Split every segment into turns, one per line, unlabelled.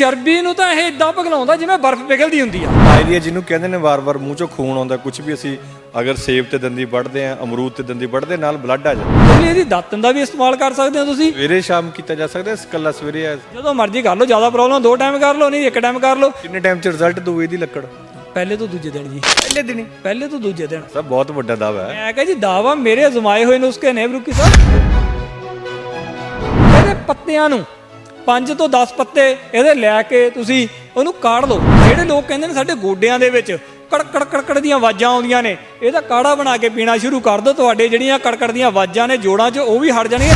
ਚਰਬੀ ਨੂੰ ਤਾਂ ਇਹ ਇਦਾਂ ਪਿਘਲਾਉਂਦਾ ਜਿਵੇਂ ਬਰਫ਼ ਪਿਘਲਦੀ ਹੁੰਦੀ ਆ।
ਡਾਇਰੀਆ ਜਿਹਨੂੰ ਕਹਿੰਦੇ ਨੇ ਵਾਰ-ਵਾਰ ਮੂੰਹ ਚੋਂ ਖੂਨ ਆਉਂਦਾ ਕੁਝ ਵੀ ਅਸੀਂ ਅਗਰ ਸੇਬ ਤੇ ਦੰਦੀ ਵੱਢਦੇ ਆ ਅਮਰੂਦ ਤੇ ਦੰਦੀ ਵੱਢਦੇ ਨਾਲ ਬਲੱਡ ਆ ਜਾਂਦਾ।
ਤੁਸੀਂ ਇਹਦੀ ਦਾਤਨ ਦਾ ਵੀ ਇਸਤੇਮਾਲ ਕਰ ਸਕਦੇ ਹੋ ਤੁਸੀਂ?
ਸਵੇਰੇ ਸ਼ਾਮ ਕੀਤਾ ਜਾ ਸਕਦਾ ਇਸ ਕੱਲਾ ਸਵੇਰੇ ਆ।
ਜਦੋਂ ਮਰਜ਼ੀ ਕਰ ਲਓ ਜ਼ਿਆਦਾ ਪ੍ਰੋਬਲਮ ਦੋ ਟਾਈਮ ਕਰ ਲਓ ਨਹੀਂ ਇੱਕ ਟਾਈਮ ਕਰ ਲਓ।
ਕਿੰਨੇ ਟਾਈਮ ਚ ਰਿਜ਼ਲਟ ਦਊ ਇਹਦੀ ਲੱਕੜ?
ਪਹਿਲੇ ਤੋਂ ਦੂਜੇ ਦਿਨ ਜੀ।
ਪਹਿਲੇ ਦਿਨ
ਪਹਿਲੇ ਤੋਂ ਦੂਜੇ ਦਿਨ।
ਸਭ ਬਹੁਤ ਵੱਡਾ ਦਾਵਾ ਹੈ।
ਮੈਂ ਕਹਾਂ ਜੀ ਦਾਵਾ ਮੇਰੇ ਅਜ਼ਮਾਏ ਹੋਏ ਨੁਸਖੇ ਨੇ ਬਰੂਕੀ ਸਾਹਿਬ। ਇਹਦੇ ਪੱਤਿਆਂ ਨੂੰ 5 ਤੋਂ 10 ਪੱਤੇ ਇਹਦੇ ਲੈ ਕੇ ਤੁਸੀਂ ਉਹਨੂੰ ਕਾੜ ਲਓ। ਜਿਹੜੇ ਲੋਕ ਕਹਿੰਦੇ ਨੇ ਸਾਡੇ ਗੋਡਿਆਂ ਦੇ ਵਿੱਚ ਕੜਕੜ ਕੜਕੜ ਦੀਆਂ ਆਵਾਜ਼ਾਂ ਆਉਂਦੀਆਂ ਨੇ, ਇਹਦਾ ਕਾੜਾ ਬਣਾ ਕੇ ਪੀਣਾ ਸ਼ੁਰੂ ਕਰ ਦਿਓ। ਤੁਹਾਡੇ ਜਿਹੜੀਆਂ ਕੜਕੜ ਦੀਆਂ ਆਵਾਜ਼ਾਂ ਨੇ ਜੋੜਾਂ 'ਚ, ਉਹ ਵੀ ਹਟ ਜਾਣਗੀਆਂ।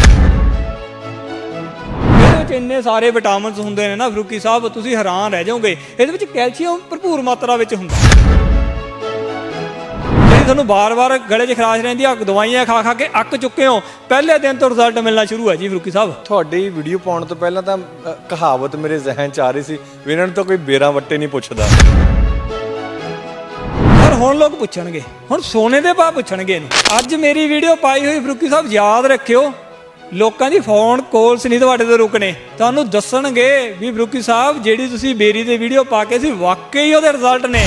ਇਹਦੇ ਵਿੱਚ ਇੰਨੇ ਸਾਰੇ ਵਿਟਾਮਿਨਸ ਹੁੰਦੇ ਨੇ ਨਾ, ਫਰੂਕੀ ਸਾਹਿਬ, ਤੁਸੀਂ ਹੈਰਾਨ ਰਹਿ ਜਾਓਗੇ। ਇਹਦੇ ਵਿੱਚ ਕੈਲਸ਼ੀਅਮ ਭਰਪੂਰ ਮਾਤਰਾ ਵਿੱਚ ਹੁੰਦਾ। ਤੁਹਾਨੂੰ ਬਾਰ-ਬਾਰ ਗਲੇ 'ਚ ਖਰਾਸ਼ ਰਹਿੰਦੀ ਆ ਦਵਾਈਆਂ ਖਾ ਖਾ ਕੇ ਅੱਕ ਚੁੱਕੇ ਹੋ। ਪਹਿਲੇ ਦਿਨ ਤੋਂ ਰਿਜ਼ਲਟ ਮਿਲਣਾ ਸ਼ੁਰੂ ਹੈ ਜੀ ਫਰੂਕੀ ਸਾਹਿਬ।
ਤੁਹਾਡੀ ਵੀਡੀਓ ਪਾਉਣ ਤੋਂ ਪਹਿਲਾਂ ਤਾਂ ਅ, ਕਹਾਵਤ ਮੇਰੇ ਜ਼ਿਹਨ ਚ ਆ ਰਹੀ ਸੀ ਵੀ ਇਹਨਾਂ ਨੂੰ ਤਾਂ ਕੋਈ ਬੇਰਾਂ ਵੱਟੇ ਨਹੀਂ ਪੁੱਛਦਾ।
ਪਰ ਹੁਣ ਲੋਕ ਪੁੱਛਣਗੇ ਹੁਣ ਸੋਨੇ ਦੇ ਭਾਅ ਪੁੱਛਣਗੇ ਇਹਨੂੰ। ਅੱਜ ਮੇਰੀ ਵੀਡੀਓ ਪਾਈ ਹੋਈ ਫਰੂਕੀ ਸਾਹਿਬ ਯਾਦ ਰੱਖਿਓ ਲੋਕਾਂ ਦੀ ਫੋਨ ਕਾਲਸ ਨਹੀਂ ਤੁਹਾਡੇ ਤੋਂ ਰੁਕਣੇ। ਤੁਹਾਨੂੰ ਦੱਸਣਗੇ ਵੀ ਫਰੂਕੀ ਸਾਹਿਬ ਜਿਹੜੀ ਤੁਸੀਂ ਬੇਰੀ ਦੇ ਵੀਡੀਓ ਪਾ ਕੇ ਸੀ ਵਾਕਈ ਉਹਦੇ ਰਿਜ਼ਲਟ ਨੇ।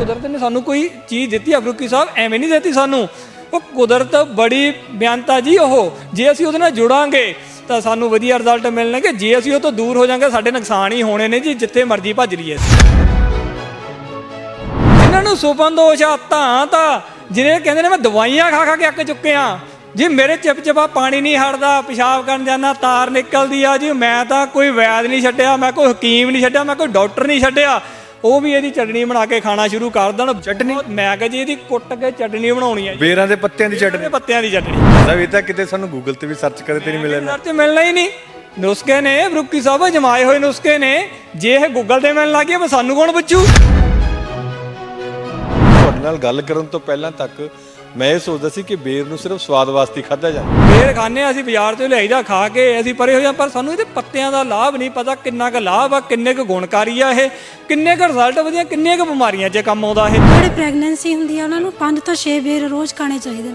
ਕੁਦਰਤ ਨੇ ਸਾਨੂੰ ਕੋਈ ਚੀਜ਼ ਦਿੱਤੀ ਆ ਸਾਹਿਬ ਐਵੇਂ ਨਹੀਂ ਦਿੱਤੀ ਸਾਨੂੰ। ਉਹ ਕੁਦਰਤ ਬੜੀ ਬਿਆਨਤਾ ਜੀ ਉਹ। ਜੇ ਅਸੀਂ ਉਹਦੇ ਨਾਲ ਜੁੜਾਂਗੇ, ਤਾਂ ਸਾਨੂੰ ਵਧੀਆ ਰਿਜ਼ਲਟ ਮਿਲਣਗੇ। ਜੇ ਅਸੀਂ ਉਹ ਤੋਂ ਦੂਰ ਹੋ ਜਾਾਂਗੇ, ਸਾਡੇ ਨੁਕਸਾਨ ਹੀ ਹੋਣੇ ਨੇ ਜੀ, ਜਿੱਥੇ ਮਰਜ਼ੀ ਭੱਜ ਲਈਏ। ਇਹਨਾਂ ਨੂੰ ਸੁਪਨ ਦੋਸ਼ ਆ ਤਾਂ ਤਾਂ ਜਿਹੜੇ ਕਹਿੰਦੇ ਨੇ, ਮੈਂ ਦਵਾਈਆਂ ਖਾ ਖਾ ਕੇ ਅੱਕ ਚੁੱਕੇ ਆ ਜੀ, ਮੇਰੇ ਚਿਪਚਿਪਾ ਪਾਣੀ ਨਹੀਂ ਹਟਦਾ, ਪਿਸ਼ਾਬ ਕਰਨ ਜਾਂਦਾ, ਤਾਰ ਨਿਕਲਦੀ ਆ ਜੀ। ਮੈਂ ਤਾਂ ਕੋਈ ਵੈਦ ਨਹੀਂ ਛੱਡਿਆ, ਮੈਂ ਕੋਈ ਹਕੀਮ ਨਹੀਂ ਛੱਡਿਆ, ਮੈਂ ਕੋਈ ਡਾਕਟਰ ਨਹੀਂ ਛੱਡਿਆ। ਉਹ ਵੀ ਇਹਦੀ ਚਟਣੀ ਬਣਾ ਕੇ ਖਾਣਾ ਸ਼ੁਰੂ ਕਰ ਦੇਣ। ਚਟਣੀ ਮੈਂ ਕਿਹਾ ਜੀ ਇਹਦੀ ਕੁੱਟ ਕੇ ਚਟਣੀ ਬਣਾਉਣੀ ਜੀ।
ਬੇਰਾਂ ਦੇ ਪੱਤਿਆਂ ਦੀ
ਇਹਦੇ ਪੱਤਿਆਂ ਦੀ ਚਟਣੀ
ਸਭ ਇਹ ਤਾਂ ਕਿਤੇ ਸਾਨੂੰ ਗੂਗਲ ਤੇ ਵੀ ਸਰਚ ਕਰੇ ਤੇ ਨਹੀਂ ਮਿਲਣਾ
ਸਰਚ ਮਿਲਣਾ ਹੀ ਨਹੀਂ। ਨੁਸਖੇ ਨੇ ਬਰੁੱਕੀ ਸਾਹਿਬ ਜਮਾਏ ਹੋਏ ਨੁਸਖੇ ਨੇ। ਜੇ ਇਹ ਗੂਗਲ ਤੇ ਮਿਲਣ ਲੱਗੇ ਸਾਨੂੰ ਕੌਣ ਪੁੱਛੂ?
ਤੁਹਾਡੇ ਨਾਲ ਗੱਲ ਕਰਨ ਤੋਂ ਪਹਿਲਾਂ ਤੱਕ ਮੈਂ ਇਹ ਸੋਚਦਾ ਸੀ ਕਿ ਬੇਰ ਨੂੰ ਸਿਰਫ ਸਵਾਦ ਵਾਸਤੇ ਖਾਧਾ ਜਾਂਦਾ
ਫੇਰ ਖਾਣੇ ਅਸੀਂ ਬਾਜ਼ਾਰ ਤੋਂ ਲਿਆਈਦਾ ਖਾ ਕੇ ਅਸੀਂ ਪਰੇ ਹੋ ਜਾਂ ਪਰ ਸਾਨੂੰ ਇਹਦੇ ਪੱਤਿਆਂ ਦਾ ਲਾਭ ਨਹੀਂ ਪਤਾ ਕਿੰਨਾ ਕੁ ਲਾਭ ਆ ਕਿੰਨੇ ਕੁ ਗੁਣਕਾਰੀ ਆ ਇਹ ਕਿੰਨੇ ਕੁ ਰਿਜ਼ਲਟ ਵਧੀਆ ਕਿੰਨੀਆਂ ਕੁ ਬਿਮਾਰੀਆਂ 'ਚ ਕੰਮ ਆਉਂਦਾ ਇਹ।
ਜਿਹੜੇ ਪ੍ਰੈਗਨੈਂਸੀ ਹੁੰਦੀ ਆ ਉਹਨਾਂ ਨੂੰ 5 ਤੋਂ 6 ਬੇਰ ਰੋਜ਼ ਖਾਣੇ ਚਾਹੀਦੇ ਨੇ।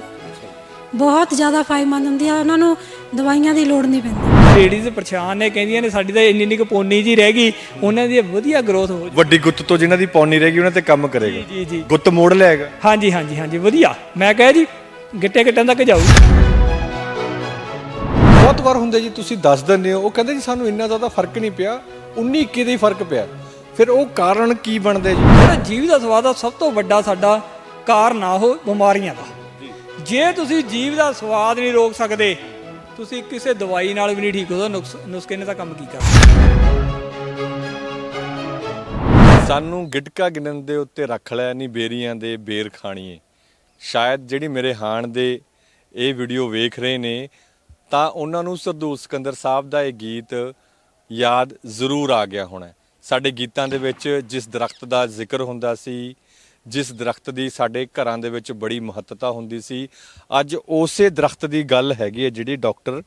ਬਹੁਤ ਜ਼ਿਆਦਾ ਫਾਇਦੇਮੰਦ ਹੁੰਦੀ ਆ ਉਹਨਾਂ ਨੂੰ ਦਵਾਈਆਂ ਦੀ ਲੋੜ ਨਹੀਂ ਪੈਂਦੀ।
ਲੇਡੀਜ਼ ਪਰੇਸ਼ਾਨ ਨੇ ਕਹਿੰਦੀਆਂ ਨੇ ਸਾਡੀ ਤਾਂ ਇੰਨੀ ਇੰਨੀ ਕੁ ਪੋਨੀ ਜੀ ਰਹਿ ਗਈ ਉਹਨਾਂ ਦੀ ਵਧੀਆ ਗਰੋਥ ਹੋ
ਵੱਡੀ ਗੁੱਤ ਤੋਂ ਜਿਨ੍ਹਾਂ ਦੀ ਪੌਣੀ ਰਹੇਗੀ ਉਹਨਾਂ ਤੇ ਕੰਮ ਕਰੇਗਾ।
ਜੀ ਜੀ
ਗੁੱਤ ਮੋੜ ਲਿਆਏਗਾ
ਹਾਂਜੀ ਹਾਂਜੀ ਹਾਂਜੀ ਵਧੀਆ। ਮੈਂ ਕਹਾਂ ਜੀ ਗਿੱਟੇ ਗਿੱਟਾਂ ਤੱਕ ਜਾਊ।
ਬਹੁਤ ਵਾਰ ਹੁੰਦੇ ਜੀ ਤੁਸੀਂ ਦੱਸ ਦਿੰਦੇ ਹੋ ਉਹ ਕਹਿੰਦੇ ਜੀ ਸਾਨੂੰ ਇੰਨਾ ਜ਼ਿਆਦਾ ਫ਼ਰਕ ਨਹੀਂ ਪਿਆ 19 21 ਦਾ ਹੀ ਫ਼ਰਕ ਪਿਆ। ਫਿਰ ਉਹ ਕਾਰਨ ਕੀ ਬਣਦਾ ਜੀ?
ਜਿਹੜਾ ਜੀਵ ਦਾ ਸਵਾਦ ਆ ਸਭ ਤੋਂ ਵੱਡਾ ਸਾਡਾ ਕਾਰਨ ਆ ਉਹ ਬਿਮਾਰੀਆਂ ਦਾ। ਜੇ ਤੁਸੀਂ ਜੀਵ ਦਾ ਸਵਾਦ ਨਹੀਂ ਰੋਕ ਸਕਦੇ ਤੁਸੀਂ ਕਿਸੇ ਦਵਾਈ ਨਾਲ ਵੀ ਨਹੀਂ ਠੀਕ ਹੋ, ਨੁਕਸ, ਨੁਸਖੇ ਨੇ ਤਾਂ ਕੰਮ ਕੀ ਕਰਨਾ?
ਸਾਨੂੰ ਗਿਟਕਾ ਗਿਣਨ ਦੇ ਉੱਤੇ ਰੱਖ ਲਿਆ, ਨਹੀਂ ਬੇਰੀਆਂ ਦੇ ਬੇਰ ਖਾਣੀਏ। ਸ਼ਾਇਦ ਜਿਹੜੀ ਮੇਰੇ ਹਾਣ ਦੇ ਇਹ ਵੀਡੀਓ ਵੇਖ ਰਹੇ ਨੇ, ਤਾਂ ਉਹਨਾਂ ਨੂੰ ਸਰਦੂਲ ਸਿਕੰਦਰ ਸਾਹਿਬ ਦਾ ਇਹ ਗੀਤ ਯਾਦ ਜ਼ਰੂਰ ਆ ਗਿਆ ਹੋਣਾ ਸਾਡੇ ਗੀਤਾਂ ਦੇ ਵਿੱਚ ਜਿਸ ਦਰਖਤ ਦਾ ਜ਼ਿਕਰ ਹੁੰਦਾ ਸੀ ਜਿਸ ਦਰਖਤ ਦੀ ਸਾਡੇ ਘਰਾਂ ਦੇ ਵਿੱਚ ਬੜੀ ਮਹੱਤਤਾ ਹੁੰਦੀ ਸੀ। ਅੱਜ ਉਸੇ ਦਰਖਤ ਦੀ ਗੱਲ ਹੈਗੀ ਹੈ ਜਿਹੜੀ ਡਾਕਟਰ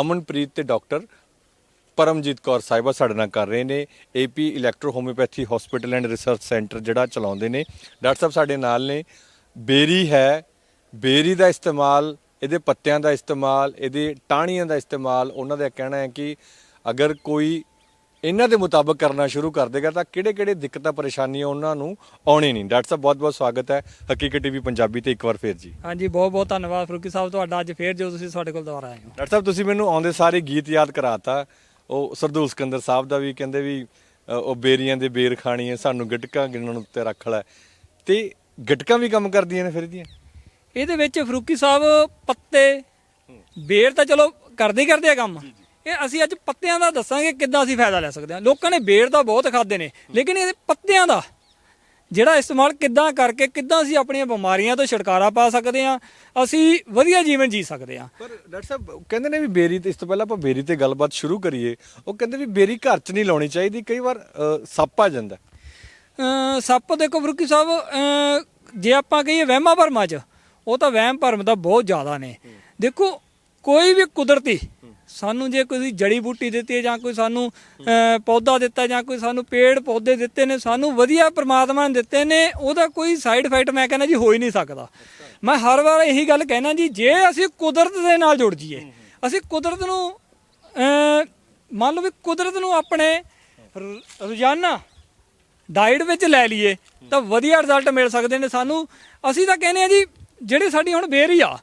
ਅਮਨਪ੍ਰੀਤ ਤੇ ਡਾਕਟਰ ਪਰਮਜੀਤ ਕੌਰ ਸਾਹਿਬਾ ਸਾਡੇ ਨਾਲ ਕਰ ਰਹੇ ਨੇ। AP electro homeopathy hospital and research centre ਜਿਹੜਾ ਚਲਾਉਂਦੇ ਨੇ। ਡਾਕਟਰ ਸਾਹਿਬ ਸਾਡੇ ਨਾਲ ਨੇ। ਬੇਰੀ ਹੈ। ਬੇਰੀ ਦਾ ਇਸਤੇਮਾਲ, ਇਹਦੇ ਪੱਤਿਆਂ ਦਾ ਇਸਤੇਮਾਲ, ਇਹਦੇ ਟਾਹਣੀਆਂ ਦਾ ਇਸਤੇਮਾਲ, ਉਹਨਾਂ ਦਾ ਕਹਿਣਾ ਹੈ ਕਿ ਅਗਰ ਕੋਈ ਇਹਨਾਂ ਦੇ ਮੁਤਾਬਕ ਕਰਨਾ ਸ਼ੁਰੂ ਕਰ ਦੇਗਾ ਤਾਂ ਕਿਹੜੇ-ਕਿਹੜੇ ਦਿੱਕਤਾਂ ਪਰੇਸ਼ਾਨੀਆਂ ਉਹਨਾਂ ਨੂੰ ਆਉਣੀ ਨਹੀਂ। ਡਾਕਟਰ ਸਾਹਿਬ ਬਹੁਤ-ਬਹੁਤ ਸਵਾਗਤ ਹੈ ਹਕੀਕਤ ਟੀਵੀ ਪੰਜਾਬੀ ਤੇ ਇੱਕ ਵਾਰ ਫੇਰ ਜੀ।
ਹਾਂਜੀ ਬਹੁਤ ਬਹੁਤ ਧੰਨਵਾਦ ਫਰੂਕੀ ਸਾਹਿਬ ਤੁਹਾਡਾ ਅੱਜ ਫੇਰ ਜੋ ਤੁਸੀਂ ਸਾਡੇ ਕੋਲ ਦੁਬਾਰਾ ਆਏ ਹੋ।
ਡਾਕਟਰ ਸਾਹਿਬ ਤੁਸੀਂ ਮੈਨੂੰ ਆਉਂਦੇ ਸਾਰੇ ਗੀਤ ਯਾਦ ਕਰਾਤਾ। ਉਹ ਸਰਦੂਲ ਸਿਕੰਦਰ ਸਾਹਿਬ ਦਾ ਵੀ ਕਹਿੰਦੇ ਵੀ ਉਹ ਬੇਰੀਆਂ ਦੇ ਬੇਰ ਖਾਣੀ ਹੈ ਸਾਨੂੰ ਗਿਟਕਾਂ ਗਿਣਨ ਉੱਤੇ ਰੱਖ ਲੈ। ਤੇ ਗਿਟਕਾਂ ਵੀ ਕੰਮ ਕਰਦੀਆਂ ਨੇ ਫਿਰ ਇਹਦੀਆਂ?
ਇਹਦੇ ਵਿੱਚ ਫਰੂਕੀ ਸਾਹਿਬ ਪੱਤੇ ਬੇਰ ਤਾਂ ਚਲੋ ਕਰਦੇ ਹੀ ਕਰਦੇ ਆ ਕੰਮ। ਇਹ ਅਸੀਂ ਅੱਜ ਪੱਤਿਆਂ ਦਾ ਦੱਸਾਂਗੇ ਕਿੱਦਾਂ ਅਸੀਂ ਫਾਇਦਾ ਲੈ ਸਕਦੇ ਹਾਂ। ਲੋਕਾਂ ਨੇ ਬੇਰ ਤਾਂ ਬਹੁਤ ਖਾਦੇ ਨੇ ਲੇਕਿਨ ਇਹਦੇ ਪੱਤਿਆਂ ਦਾ ਜਿਹੜਾ ਇਸਤੇਮਾਲ ਕਿੱਦਾਂ ਕਰਕੇ ਕਿੱਦਾਂ ਅਸੀਂ ਆਪਣੀਆਂ ਬਿਮਾਰੀਆਂ ਤੋਂ ਛੁਟਕਾਰਾ ਪਾ ਸਕਦੇ ਹਾਂ ਅਸੀਂ ਵਧੀਆ ਜੀਵਨ ਜੀ ਸਕਦੇ ਹਾਂ।
ਪਰ ਡਾਕਟਰ ਸਾਹਿਬ ਕਹਿੰਦੇ ਨੇ ਵੀ ਬੇਰੀ ਤੇ ਇਸ ਤੋਂ ਪਹਿਲਾਂ ਆਪਾਂ ਬੇਰੀ ਤੇ ਗੱਲਬਾਤ ਸ਼ੁਰੂ ਕਰੀਏ ਉਹ ਕਹਿੰਦੇ ਵੀ ਬੇਰੀ ਘਰ 'ਚ ਨਹੀਂ ਲਾਉਣੀ ਚਾਹੀਦੀ ਕਈ ਵਾਰ ਸੱਪ ਆ ਜਾਂਦਾ।
ਸੱਪ ਦੇਖੋ ਫਰੂਕੀ ਸਾਹਿਬ ਜੇ ਆਪਾਂ ਕਹੀਏ ਵਹਿਮਾਂ ਭਰਮਾਂ 'ਚ ਉਹ ਤਾਂ ਵਹਿਮ ਭਰਮ ਤਾਂ ਬਹੁਤ ਜ਼ਿਆਦਾ ਨੇ। ਦੇਖੋ ਕੋਈ ਵੀ ਕੁਦਰਤੀ ਸਾਨੂੰ ਜੇ ਕੋਈ ਜੜੀ ਬੂਟੀ ਦਿੱਤੀ ਹੈ ਜਾਂ ਕੋਈ ਸਾਨੂੰ ਪੌਦਾ ਦਿੱਤਾ ਜਾਂ ਕੋਈ ਸਾਨੂੰ ਪੇੜ ਪੌਦੇ ਦਿੱਤੇ ਨੇ, ਸਾਨੂੰ ਵਧੀਆ ਪ੍ਰਮਾਤਮਾ ਨੇ ਦਿੱਤੇ ਨੇ, ਉਹਦਾ ਕੋਈ ਸਾਈਡ ਇਫੈਕਟ ਮੈਂ ਕਹਿੰਦਾ ਜੀ ਹੋ ਹੀ ਨਹੀਂ ਸਕਦਾ। ਮੈਂ ਹਰ ਵਾਰ ਇਹੀ ਗੱਲ ਕਹਿਣਾ ਜੀ, ਜੇ ਅਸੀਂ ਕੁਦਰਤ ਦੇ ਨਾਲ ਜੁੜ ਜਾਈਏ, ਅਸੀਂ ਕੁਦਰਤ ਨੂੰ ਮੰਨ ਲਓ ਵੀ ਕੁਦਰਤ ਨੂੰ ਆਪਣੇ ਰੋਜ਼ਾਨਾ ਡਾਈਟ ਵਿੱਚ ਲੈ ਲਈਏ, ਤਾਂ ਵਧੀਆ ਰਿਜ਼ਲਟ ਮਿਲ ਸਕਦੇ ਨੇ ਸਾਨੂੰ। ਅਸੀਂ ਤਾਂ ਕਹਿੰਦੇ ਆ ਜੀ, ਜਿਹੜੇ ਸਾਡੀ ਹੁਣ ਬੇਰੀ ਆ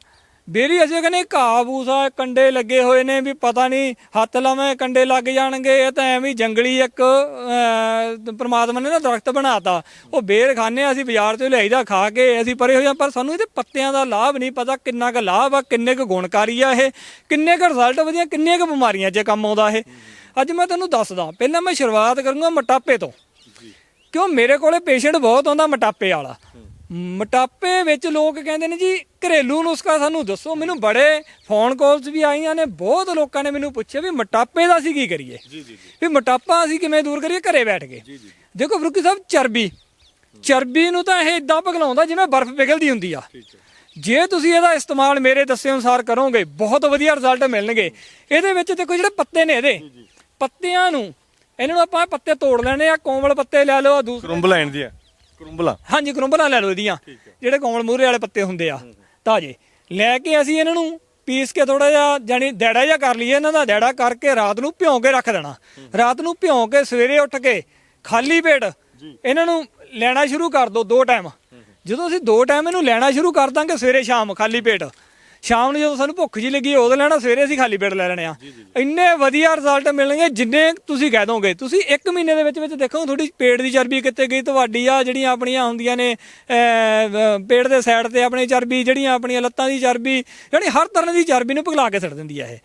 ਬੇਰੀ ਅਸੀਂ ਕਹਿੰਦੇ ਘਾਹ ਬੂਸਾ ਕੰਡੇ ਲੱਗੇ ਹੋਏ ਨੇ ਵੀ ਪਤਾ ਨਹੀਂ ਹੱਥ ਲਾਵੇਂ ਕੰਡੇ ਲੱਗ ਜਾਣਗੇ। ਇਹ ਤਾਂ ਐਵੇਂ ਜੰਗਲੀ ਇੱਕ ਅਹ, ਪ੍ਰਮਾਤਮਾ ਨੇ ਨਾ ਦਰਖਤ ਬਣਾਤਾ। ਉਹ ਬੇਰ ਖਾਣੇ ਆ ਅਸੀਂ ਬਾਜ਼ਾਰ ਤੋਂ ਲਿਆਈਦਾ ਖਾ ਕੇ ਅਸੀਂ ਪਰੇ ਹੋ ਜਾਂ ਪਰ ਸਾਨੂੰ ਇਹਦੇ ਪੱਤਿਆਂ ਦਾ ਲਾਭ ਨਹੀਂ ਪਤਾ ਕਿੰਨਾ ਕੁ ਲਾਭ ਆ ਕਿੰਨੇ ਕੁ ਗੁਣਕਾਰੀ ਆ ਇਹ ਕਿੰਨੇ ਕੁ ਰਿਜ਼ਲਟ ਵਧੀਆ ਕਿੰਨੀਆਂ ਕੁ ਬਿਮਾਰੀਆਂ 'ਚ ਕੰਮ ਆਉਂਦਾ ਇਹ। ਅੱਜ ਮੈਂ ਤੁਹਾਨੂੰ ਦੱਸਦਾ ਪਹਿਲਾਂ ਮੈਂ ਸ਼ੁਰੂਆਤ ਕਰੂੰਗਾ ਮੋਟਾਪੇ ਤੋਂ। ਕਿਉਂ? ਮੇਰੇ ਕੋਲੇ ਪੇਸ਼ੈਂਟ ਬਹੁਤ ਆਉਂਦਾ ਮੋਟਾਪੇ ਵਾਲਾ। ਮੋਟਾਪੇ ਵਿੱਚ ਲੋਕ ਕਹਿੰਦੇ ਨੇ ਜੀ ਘਰੇਲੂ ਨੁਸਖਾ ਸਾਨੂੰ ਦੱਸੋ ਮੈਨੂੰ ਬੜੇ ਫੋਨ ਕਾਲਸ ਵੀ ਆਈਆਂ ਨੇ ਬਹੁਤ ਲੋਕਾਂ ਨੇ ਮੈਨੂੰ ਪੁੱਛਿਆ ਵੀ ਮੋਟਾਪੇ ਦਾ ਅਸੀਂ ਕੀ ਕਰੀਏ? ਜੀ ਜੀ ਵੀ ਮੋਟਾਪਾ ਅਸੀਂ ਕਿਵੇਂ ਦੂਰ ਕਰੀਏ? ਘਰੇ ਬੈਠ ਕੇ। ਦੇਖੋ ਫਰੂਕੀ ਸਾਹਿਬ ਚਰਬੀ। ਚਰਬੀ ਨੂੰ ਤਾਂ ਇਹ ਇਦਾਂ ਪਿਘਲਾਉਂਦਾ ਜਿਵੇਂ ਬਰਫ਼ ਪਿਘਲਦੀ ਹੁੰਦੀ ਆ। ਜੇ ਤੁਸੀਂ ਇਹਦਾ ਇਸਤੇਮਾਲ ਮੇਰੇ ਦੱਸੇ ਅਨੁਸਾਰ ਕਰੋਗੇ ਬਹੁਤ ਵਧੀਆ ਰਿਜ਼ਲਟ ਮਿਲਣਗੇ। ਇਹਦੇ ਵਿੱਚ ਦੇਖੋ ਜਿਹੜੇ ਪੱਤੇ ਨੇ ਇਹਦੇ ਪੱਤਿਆਂ ਨੂੰ ਇਹਨਾਂ ਨੂੰ ਆਪਾਂ ਪੱਤੇ ਤੋੜ ਲੈਣੇ ਆ ਕੋਮਲ ਪੱਤੇ ਲੈ ਲਓ ਦੂਸਰੇ
ਕਰੁੰਬਲਾ ਐਂਡ ਦੀਆਂ ਕਰੁੰਬਲਾ।
ਹਾਂਜੀ ਕਰੁੰਬਲਾਂ ਲੈ ਲਓ ਇਹਦੀਆਂ। ਜਿਹੜੇ ਕੋਮਲ ਮੂਹਰੇ ਵਾਲੇ ਪੱਤੇ ਹੁੰਦੇ ਆ ਤਾਜੇ। ਲੈ ਕੇ ਅਸੀਂ ਇਹਨਾਂ ਨੂੰ ਪੀਸ ਕੇ ਥੋੜਾ ਜਿਹਾ ਜਾਨੀ ਡੈੜਾ ਜਿਹਾ ਕਰ ਲਈਏ ਇਹਨਾਂ ਦਾ ਡੈੜਾ ਕਰਕੇ ਰਾਤ ਨੂੰ ਭਿਉਂ ਕੇ ਰੱਖ ਦੇਣਾ। ਰਾਤ ਨੂੰ ਭਿਉਂ ਕੇ ਸਵੇਰੇ ਉੱਠ ਕੇ ਖਾਲੀ ਪੇਟ ਇਹਨਾਂ ਨੂੰ ਲੈਣਾ ਸ਼ੁਰੂ ਕਰ ਦਿਓ ਦੋ ਟਾਈਮ। ਜਦੋਂ ਅਸੀਂ ਦੋ ਟਾਈਮ ਇਹਨੂੰ ਲੈਣਾ ਸ਼ੁਰੂ ਕਰ ਦਾਂਗੇ ਸਵੇਰੇ ਸ਼ਾਮ ਖਾਲੀ ਪੇਟ ਸ਼ਾਮ ਨੂੰ ਜਦੋਂ ਸਾਨੂੰ ਭੁੱਖ ਜੀ ਲੱਗੀ ਉਦੋਂ ਲੈਣਾ ਸਵੇਰੇ ਅਸੀਂ ਖਾਲੀ ਪੇਟ ਲੈ ਲੈਣੇ ਆ। ਇੰਨੇ ਵਧੀਆ ਰਿਜ਼ਲਟ ਮਿਲਣਗੇ ਜਿੰਨੇ ਤੁਸੀਂ ਕਹਿ ਦੋਗੇ। ਤੁਸੀਂ 1 ਮਹੀਨੇ ਦੇ ਵਿੱਚ ਵਿੱਚ ਦੇਖੋ ਤੁਹਾਡੀ ਪੇਟ ਦੀ ਚਰਬੀ ਕਿੱਥੇ ਗਈ ਤੁਹਾਡੀ ਆ ਜਿਹੜੀਆਂ ਆਪਣੀਆਂ ਹੁੰਦੀਆਂ ਨੇ ਪੇਟ ਦੇ ਸਾਈਡ ਤੇ ਆਪਣੀ ਚਰਬੀ ਜਿਹੜੀਆਂ ਆਪਣੀਆਂ ਲੱਤਾਂ ਦੀ ਚਰਬੀ ਯਾਨੀ ਹਰ ਤਰ੍ਹਾਂ ਦੀ ਚਰਬੀ ਨੂੰ ਪਿਘਲਾ ਕੇ ਛੱਡ ਦਿੰਦੀ ਆ ਇਹ।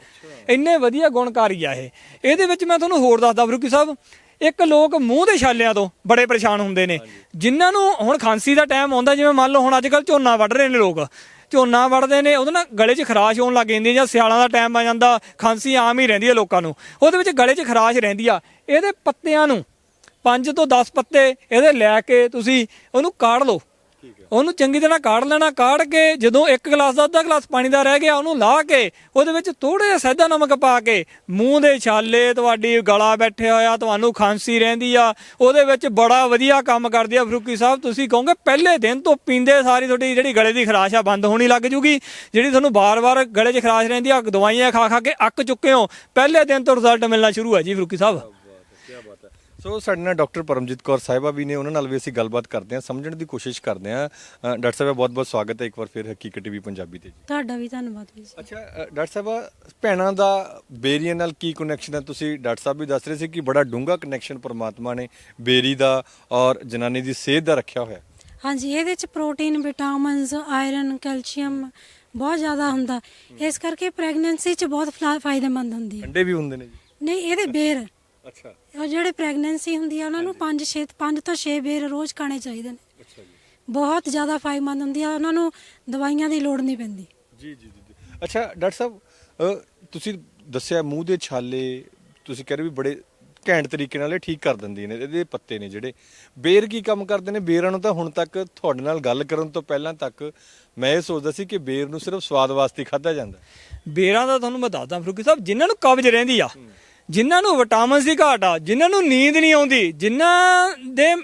ਇੰਨੇ ਵਧੀਆ ਗੁਣਕਾਰੀ ਆ ਇਹ। ਇਹਦੇ ਵਿੱਚ ਮੈਂ ਤੁਹਾਨੂੰ ਹੋਰ ਦੱਸਦਾ ਫਰੂਕੀ ਸਾਹਿਬ ਇੱਕ ਲੋਕ ਮੂੰਹ ਦੇ ਛਾਲਿਆਂ ਤੋਂ ਬੜੇ ਪਰੇਸ਼ਾਨ ਹੁੰਦੇ ਨੇ। ਜਿਨ੍ਹਾਂ ਨੂੰ ਹੁਣ ਖਾਂਸੀ ਦਾ ਟਾਈਮ ਆਉਂਦਾ ਜਿਵੇਂ ਮੰਨ ਲਓ ਹੁਣ ਅੱਜ ਕੱਲ੍ਹ ਝੋਨਾ ਵੱਢ ਰਹੇ ਨੇ ਲੋਕ। ਝੋਨਾ ਵੜਦੇ ਨੇ, ਉਹਦੇ ਨਾਲ ਗਲੇ 'ਚ ਖਰਾਸ਼ ਹੋਣ ਲੱਗ ਜਾਂਦੀ ਹੈ ਜਾਂ ਸਿਆਲਾਂ ਦਾ ਟਾਈਮ ਆ ਜਾਂਦਾ, ਖਾਂਸੀ ਆਮ ਹੀ ਰਹਿੰਦੀ ਹੈ ਲੋਕਾਂ ਨੂੰ। ਉਹਦੇ ਵਿੱਚ ਗਲੇ 'ਚ ਖਰਾਸ਼ ਰਹਿੰਦੀ ਆ। ਇਹਦੇ ਪੱਤਿਆਂ ਨੂੰ 5 ਤੋਂ 10 ਪੱਤੇ ਇਹਦੇ ਲੈ ਕੇ ਤੁਸੀਂ ਉਹਨੂੰ ਕਾੜ ਲਓ। ਉਹਨੂੰ ਚੰਗੀ ਤਰ੍ਹਾਂ ਕਾੜ ਲੈਣਾ, ਕਾੜ ਕੇ ਜਦੋਂ ਇੱਕ ਗਲਾਸ ਦਾ ਅੱਧਾ ਗਲਾਸ ਪਾਣੀ ਦਾ ਰਹਿ ਗਿਆ, ਉਹਨੂੰ ਲਾ ਕੇ ਉਹਦੇ ਵਿੱਚ ਥੋੜਾ ਜਿਹਾ ਸਹਿਦਾ ਨਮਕ ਪਾ ਕੇ ਮੂੰਹ ਦੇ ਛਾਲੇ, ਤੁਹਾਡੀ ਗਲਾ ਬੈਠਿਆ ਹੋਇਆ, ਤੁਹਾਨੂੰ ਖਾਂਸੀ ਰਹਿੰਦੀ ਆ, ਉਹਦੇ ਵਿੱਚ ਬੜਾ ਵਧੀਆ ਕੰਮ ਕਰਦੀ ਆ ਫਰੂਕੀ ਸਾਹਿਬ, ਤੁਸੀਂ ਕਹੋਗੇ ਪਹਿਲੇ ਦਿਨ ਤੋਂ ਪੀਂਦੇ ਸਾਰੀ ਤੁਹਾਡੀ ਜਿਹੜੀ ਗਲੇ ਦੀ ਖਰਾਸ਼ ਆ ਬੰਦ ਹੋਣੀ ਲੱਗ ਜੂਗੀ। ਜਿਹੜੀ ਤੁਹਾਨੂੰ ਬਾਰ-ਬਾਰ ਗਲੇ 'ਚ ਖਰਾਸ਼ ਰਹਿੰਦੀ ਆ ਦਵਾਈਆਂ ਖਾ ਖਾ ਕੇ ਅੱਕ ਚੁੱਕੇ ਹੋ, ਪਹਿਲੇ ਦਿਨ ਤੋਂ ਰਿਜ਼ਲਟ ਮਿਲਣਾ ਸ਼ੁਰੂ ਹੈ ਜੀ ਫਰੂਕੀ ਸਾਹਿਬ।
ਸੋ ਸਾਡੇ ਨਾਲ ਡਾਕਟਰ ਪਰਮਜੀਤ ਕੌਰ ਸਾਹਿਬਾ ਵੀ ਨੇ ਉਹਨਾਂ ਨਾਲ ਵੀ ਅਸੀਂ ਗੱਲਬਾਤ ਕਰਦੇ ਹਾਂ ਸਮਝਣ ਦੀ ਕੋਸ਼ਿਸ਼ ਕਰਦੇ ਹਾਂ। ਅ, ਡਾਕਟਰ ਸਾਹਿਬ ਬਹੁਤ ਬਹੁਤ ਸਵਾਗਤ ਹੈ ਇੱਕ ਵਾਰ ਫਿਰ ਹਕੀਕਤ ਟੀਵੀ ਪੰਜਾਬੀ ਤੇ ਜੀ।
ਤੁਹਾਡਾ ਵੀ ਧੰਨਵਾਦ ਵੀਰ ਜੀ।
ਅੱਛਾ ਅ, ਡਾਕਟਰ ਸਾਹਿਬ ਭੈਣਾਂ ਦਾ ਬੇਰੀਆਂ ਨਾਲ ਕੀ ਕਨੈਕਸ਼ਨ ਹੈ? ਤੁਸੀਂ ਡਾਕਟਰ ਸਾਹਿਬ ਵੀ ਦੱਸ ਰਹੇ ਸੀ ਕਿ ਬੜਾ ਡੂੰਘਾ ਕਨੈਕਸ਼ਨ ਪਰਮਾਤਮਾ ਨੇ ਬੇਰੀ ਦਾ ਔਰ ਜਨਾਨੀ ਦੀ ਸਿਹਤ ਦਾ ਰੱਖਿਆ ਹੋਇਆ।
ਹਾਂਜੀ ਇਹਦੇ ਚ ਪ੍ਰੋਟੀਨ ਵਿਟਾਮਿਨਸ ਆਇਰਨ ਕੈਲਸ਼ੀਅਮ ਬਹੁਤ ਜ਼ਿਆਦਾ ਹੁੰਦਾ। ਇਸ ਕਰਕੇ ਪ੍ਰੈਗਨੈਂਸੀ ਚ ਬਹੁਤ ਫਲਾ- ਫਾਇਦੇਮੰਦ ਹੁੰਦੀ ਹੈ।
ਅੰਡੇ ਵੀ ਹੁੰਦੇ ਨੇ ਜੀ।
ਨਹੀਂ ਇਹਦੇ ਬੇਰ
ਅੱਛਾ।
ਉਹ ਜਿਹੜੇ ਪ੍ਰੈਗਨੈਂਸੀ ਹੁੰਦੀ ਆ ਉਹਨਾਂ ਨੂੰ 5 6 5 ਤੋਂ 6 ਬੇਰ ਰੋਜ਼ ਖਾਣੇ ਚਾਹੀਦੇ ਨੇ।
ਅੱਛਾ ਜੀ।
ਬਹੁਤ ਜ਼ਿਆਦਾ ਫਾਇਦੇਮੰਦ ਹੁੰਦੀ ਆ ਉਹਨਾਂ ਨੂੰ ਦਵਾਈਆਂ ਦੀ ਲੋੜ ਨਹੀਂ ਪੈਂਦੀ।
ਜੀ ਜੀ ਜੀ। ਅੱਛਾ ਡਾਕਟਰ ਸਾਹਿਬ ਅ, ਤੁਸੀਂ ਦੱਸਿਆ ਮੂੰਹ ਦੇ ਛਾਲੇ ਤੁਸੀਂ ਕਹਿ ਰਹੇ ਵੀ ਬੜੇ ਘੈਂਟ ਤਰੀਕੇ ਨਾਲ ਇਹ ਠੀਕ ਕਰ ਦਿੰਦੀਆਂ ਨੇ ਇਹਦੇ ਪੱਤੇ ਨੇ ਜਿਹੜੇ। ਬੇਰ ਕੀ ਕੰਮ ਕਰਦੇ ਨੇ? ਬੇਰਾਂ ਨੂੰ ਤਾਂ ਹੁਣ ਤੱਕ ਤੁਹਾਡੇ ਨਾਲ ਗੱਲ ਕਰਨ ਤੋਂ ਪਹਿਲਾਂ ਤੱਕ ਮੈਂ ਇਹ ਸੋਚਦਾ ਸੀ ਕਿ ਬੇਰ ਨੂੰ ਸਿਰਫ ਸਵਾਦ ਵਾਸਤੇ ਖਾਧਾ ਜਾਂਦਾ।
ਬੇਰਾਂ ਦਾ ਤੁਹਾਨੂੰ ਮੈਂ ਦੱਸਦਾ ਫਰੂਕੀ ਸਾਹਿਬ ਜਿਨ੍ਹਾਂ ਨੂੰ ਕਬਜ਼ ਰਹਿੰਦੀ ਆ ਜਿਨ੍ਹਾਂ ਨੂੰ ਵਿਟਾਮਿਨਸ ਦੀ ਘਾਟ ਆ, ਜਿਨ੍ਹਾਂ ਨੂੰ ਨੀਂਦ ਨਹੀਂ ਆਉਂਦੀ, ਜਿਨ੍ਹਾਂ ਦੇ